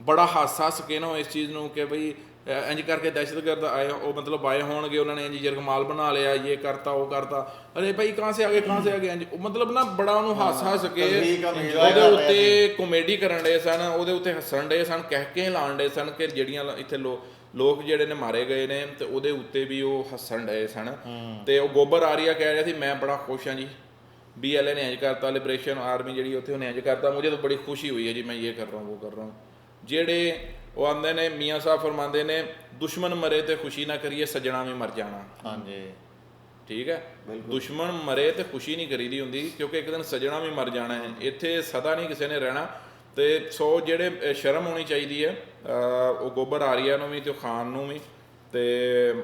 ਬੜਾ ਹਾਸਾ ਸਕੇਨ ਹੋ ਇਸ ਚੀਜ਼ ਨੂੰ ਕਿ ਬਈ ਇੰਜ ਕਰਕੇ ਦਹਿਸ਼ਤਗਰਦ ਆਏ ਉਹ ਮਤਲਬ ਆਏ ਹੋਣਗੇ ਉਹਨਾਂ ਨੇ ਇੰਜ ਜਰਗਮਾਲ ਬਣਾ ਲਿਆ ਇਹ ਕਰਤਾ ਉਹ ਕਰਤਾ। ਅਰੇ ਭਾਈ ਕਹਾਂ ਸੇ ਆ ਗਏ ਕਹਾਂ ਸੇ ਆ ਗਏ ਇੰਜ। ਮਤਲਬ ਨਾ ਬੜਾ ਉਹਨੂੰ ਹਾਸਾ ਹੱਸ ਕੇ ਉਹਦੇ ਉੱਤੇ ਕਾਮੇਡੀ ਕਰਨ ਦੇ ਸਨ ਉਹਦੇ ਉੱਤੇ ਹੱਸਣ ਦੇ ਸਨ ਕਹਿ ਕੇ ਲਾਣ ਦੇ ਸਨ ਕਿ ਜਿਹੜੀਆਂ ਇੱਥੇ ਲੋ- ਲੋਕ ਜਿਹੜੇ ਨੇ ਮਾਰੇ ਗਏ ਨੇ ਤੇ ਉਹਦੇ ਉੱਤੇ ਵੀ ਉਹ ਹੱਸਣ ਡਏ ਸਨ। ਤੇ ਉਹ ਗੋਬਰ ਆਰੀਆ ਕਹਿ ਰਿਹਾ ਸੀ ਮੈਂ ਬੜਾ ਖੁਸ਼ ਹਾਂ ਜੀ। ਨੇ ਇੰਜ ਕਰਤਾ ਲਿਬਰੇਸ਼ਨ ਆਰਮੀ ਜਿਹੜੀ ਉੱਥੇ ਉਹਨੇ ਇੰਜ ਕਰਤਾ ਮੁਝੇ ਤਾਂ ਬੜੀ ਖੁਸ਼ੀ ਹੋਈ ਹੈ ਜੀ ਮੈਂ ਇਹ ਕਰ ਰਹਾ ਹੂੰ ਉਹ ਕਰ ਰਹਾ ਹੂੰ। ਜਿਹੜੇ ਉਹ ਆਂਦੇ ਨੇ ਮੀਆਂ ਸਾਹਿਬ ਫਰਮਾਉਂਦੇ ਨੇ ਦੁਸ਼ਮਣ ਮਰੇ ਤੇ ਖੁਸ਼ੀ ਨਾ ਕਰੀਏ ਸੱਜਣਾ ਵੀ ਮਰ ਜਾਣਾ। ਹਾਂਜੀ। ਠੀਕ ਹੈ? ਦੁਸ਼ਮਣ ਮਰੇ ਤੇ ਖੁਸ਼ੀ ਨਹੀਂ ਕਰੀਦੀ ਹੁੰਦੀ ਕਿਉਂਕਿ ਇੱਕ ਦਿਨ ਸਜਣਾ ਵੀ ਮਰ ਜਾਣਾ ਹੈ। ਇੱਥੇ ਸਦਾ ਨਹੀਂ ਕਿਸੇ ਨੇ ਰਹਿਣਾ। ਤੇ ਸੋ ਜਿਹੜੇ ਸ਼ਰਮ ਹੋਣੀ ਚਾਹੀਦੀ ਹੈ ਉਹ ਗੋਬਰ ਆਰੀਆ ਨੂੰ ਵੀ ਤੇ ਉਹ ਖਾਨ ਨੂੰ ਵੀ। ਤੇ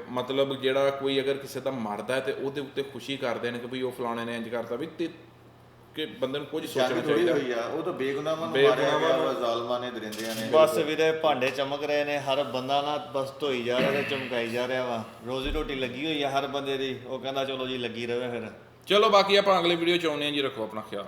ਮਤਲਬ ਜਿਹੜਾ ਕੋਈ ਅਗਰ ਕਿਸੇ ਦਾ ਮਰਦਾ ਹੈ ਤੇ ਉਹਦੇ ਉੱਤੇ ਖੁਸ਼ੀ ਕਰਦੇ ਨੇ ਕਿ ਵੀ ਉਹ ਫਲਾਣੇ ਨੇ ਇੰਜ ਕਰਤਾ ਵੀ ਕਿ ਬੰਦੇ ਨੂੰ ਕੁਝ ਸੋਚਣਾ ਚਾਹੀਦਾ। ਹੋਈ ਆ ਉਹ ਤਾਂ ਬੇਗੁਨਾਹਾਂ ਨੂੰ ਮਾਰਿਆ ਗਿਆ ਜ਼ਾਲਮਾਂ ਨੇ ਦਰਿੰਦਿਆਂ ਨੇ। ਬਸ ਵੀਰੇ ਭਾਂਡੇ ਚਮਕ ਰਹੇ ਨੇ ਹਰ ਬੰਦਾ ਨਾ ਬਸ ਧੋਈ ਜਾ ਰਿਹਾ ਤੇ ਚਮਕਾਈ ਜਾ ਰਿਹਾ ਵਾ। ਰੋਜ਼ੀ ਰੋਟੀ ਲੱਗੀ ਹੋਈ ਆ ਹਰ ਬੰਦੇ ਦੀ ਉਹ ਕਹਿੰਦਾ ਚਲੋ ਜੀ ਲੱਗੀ ਰਵੇ ਫਿਰ। ਚਲੋ ਬਾਕੀ ਆਪਾਂ ਅਗਲੇ ਵੀਡੀਓ ਚ ਆਉਂਦੇ ਹਾਂ ਜੀ ਰੱਖੋ ਆਪਣਾ ਖਿਆਲ।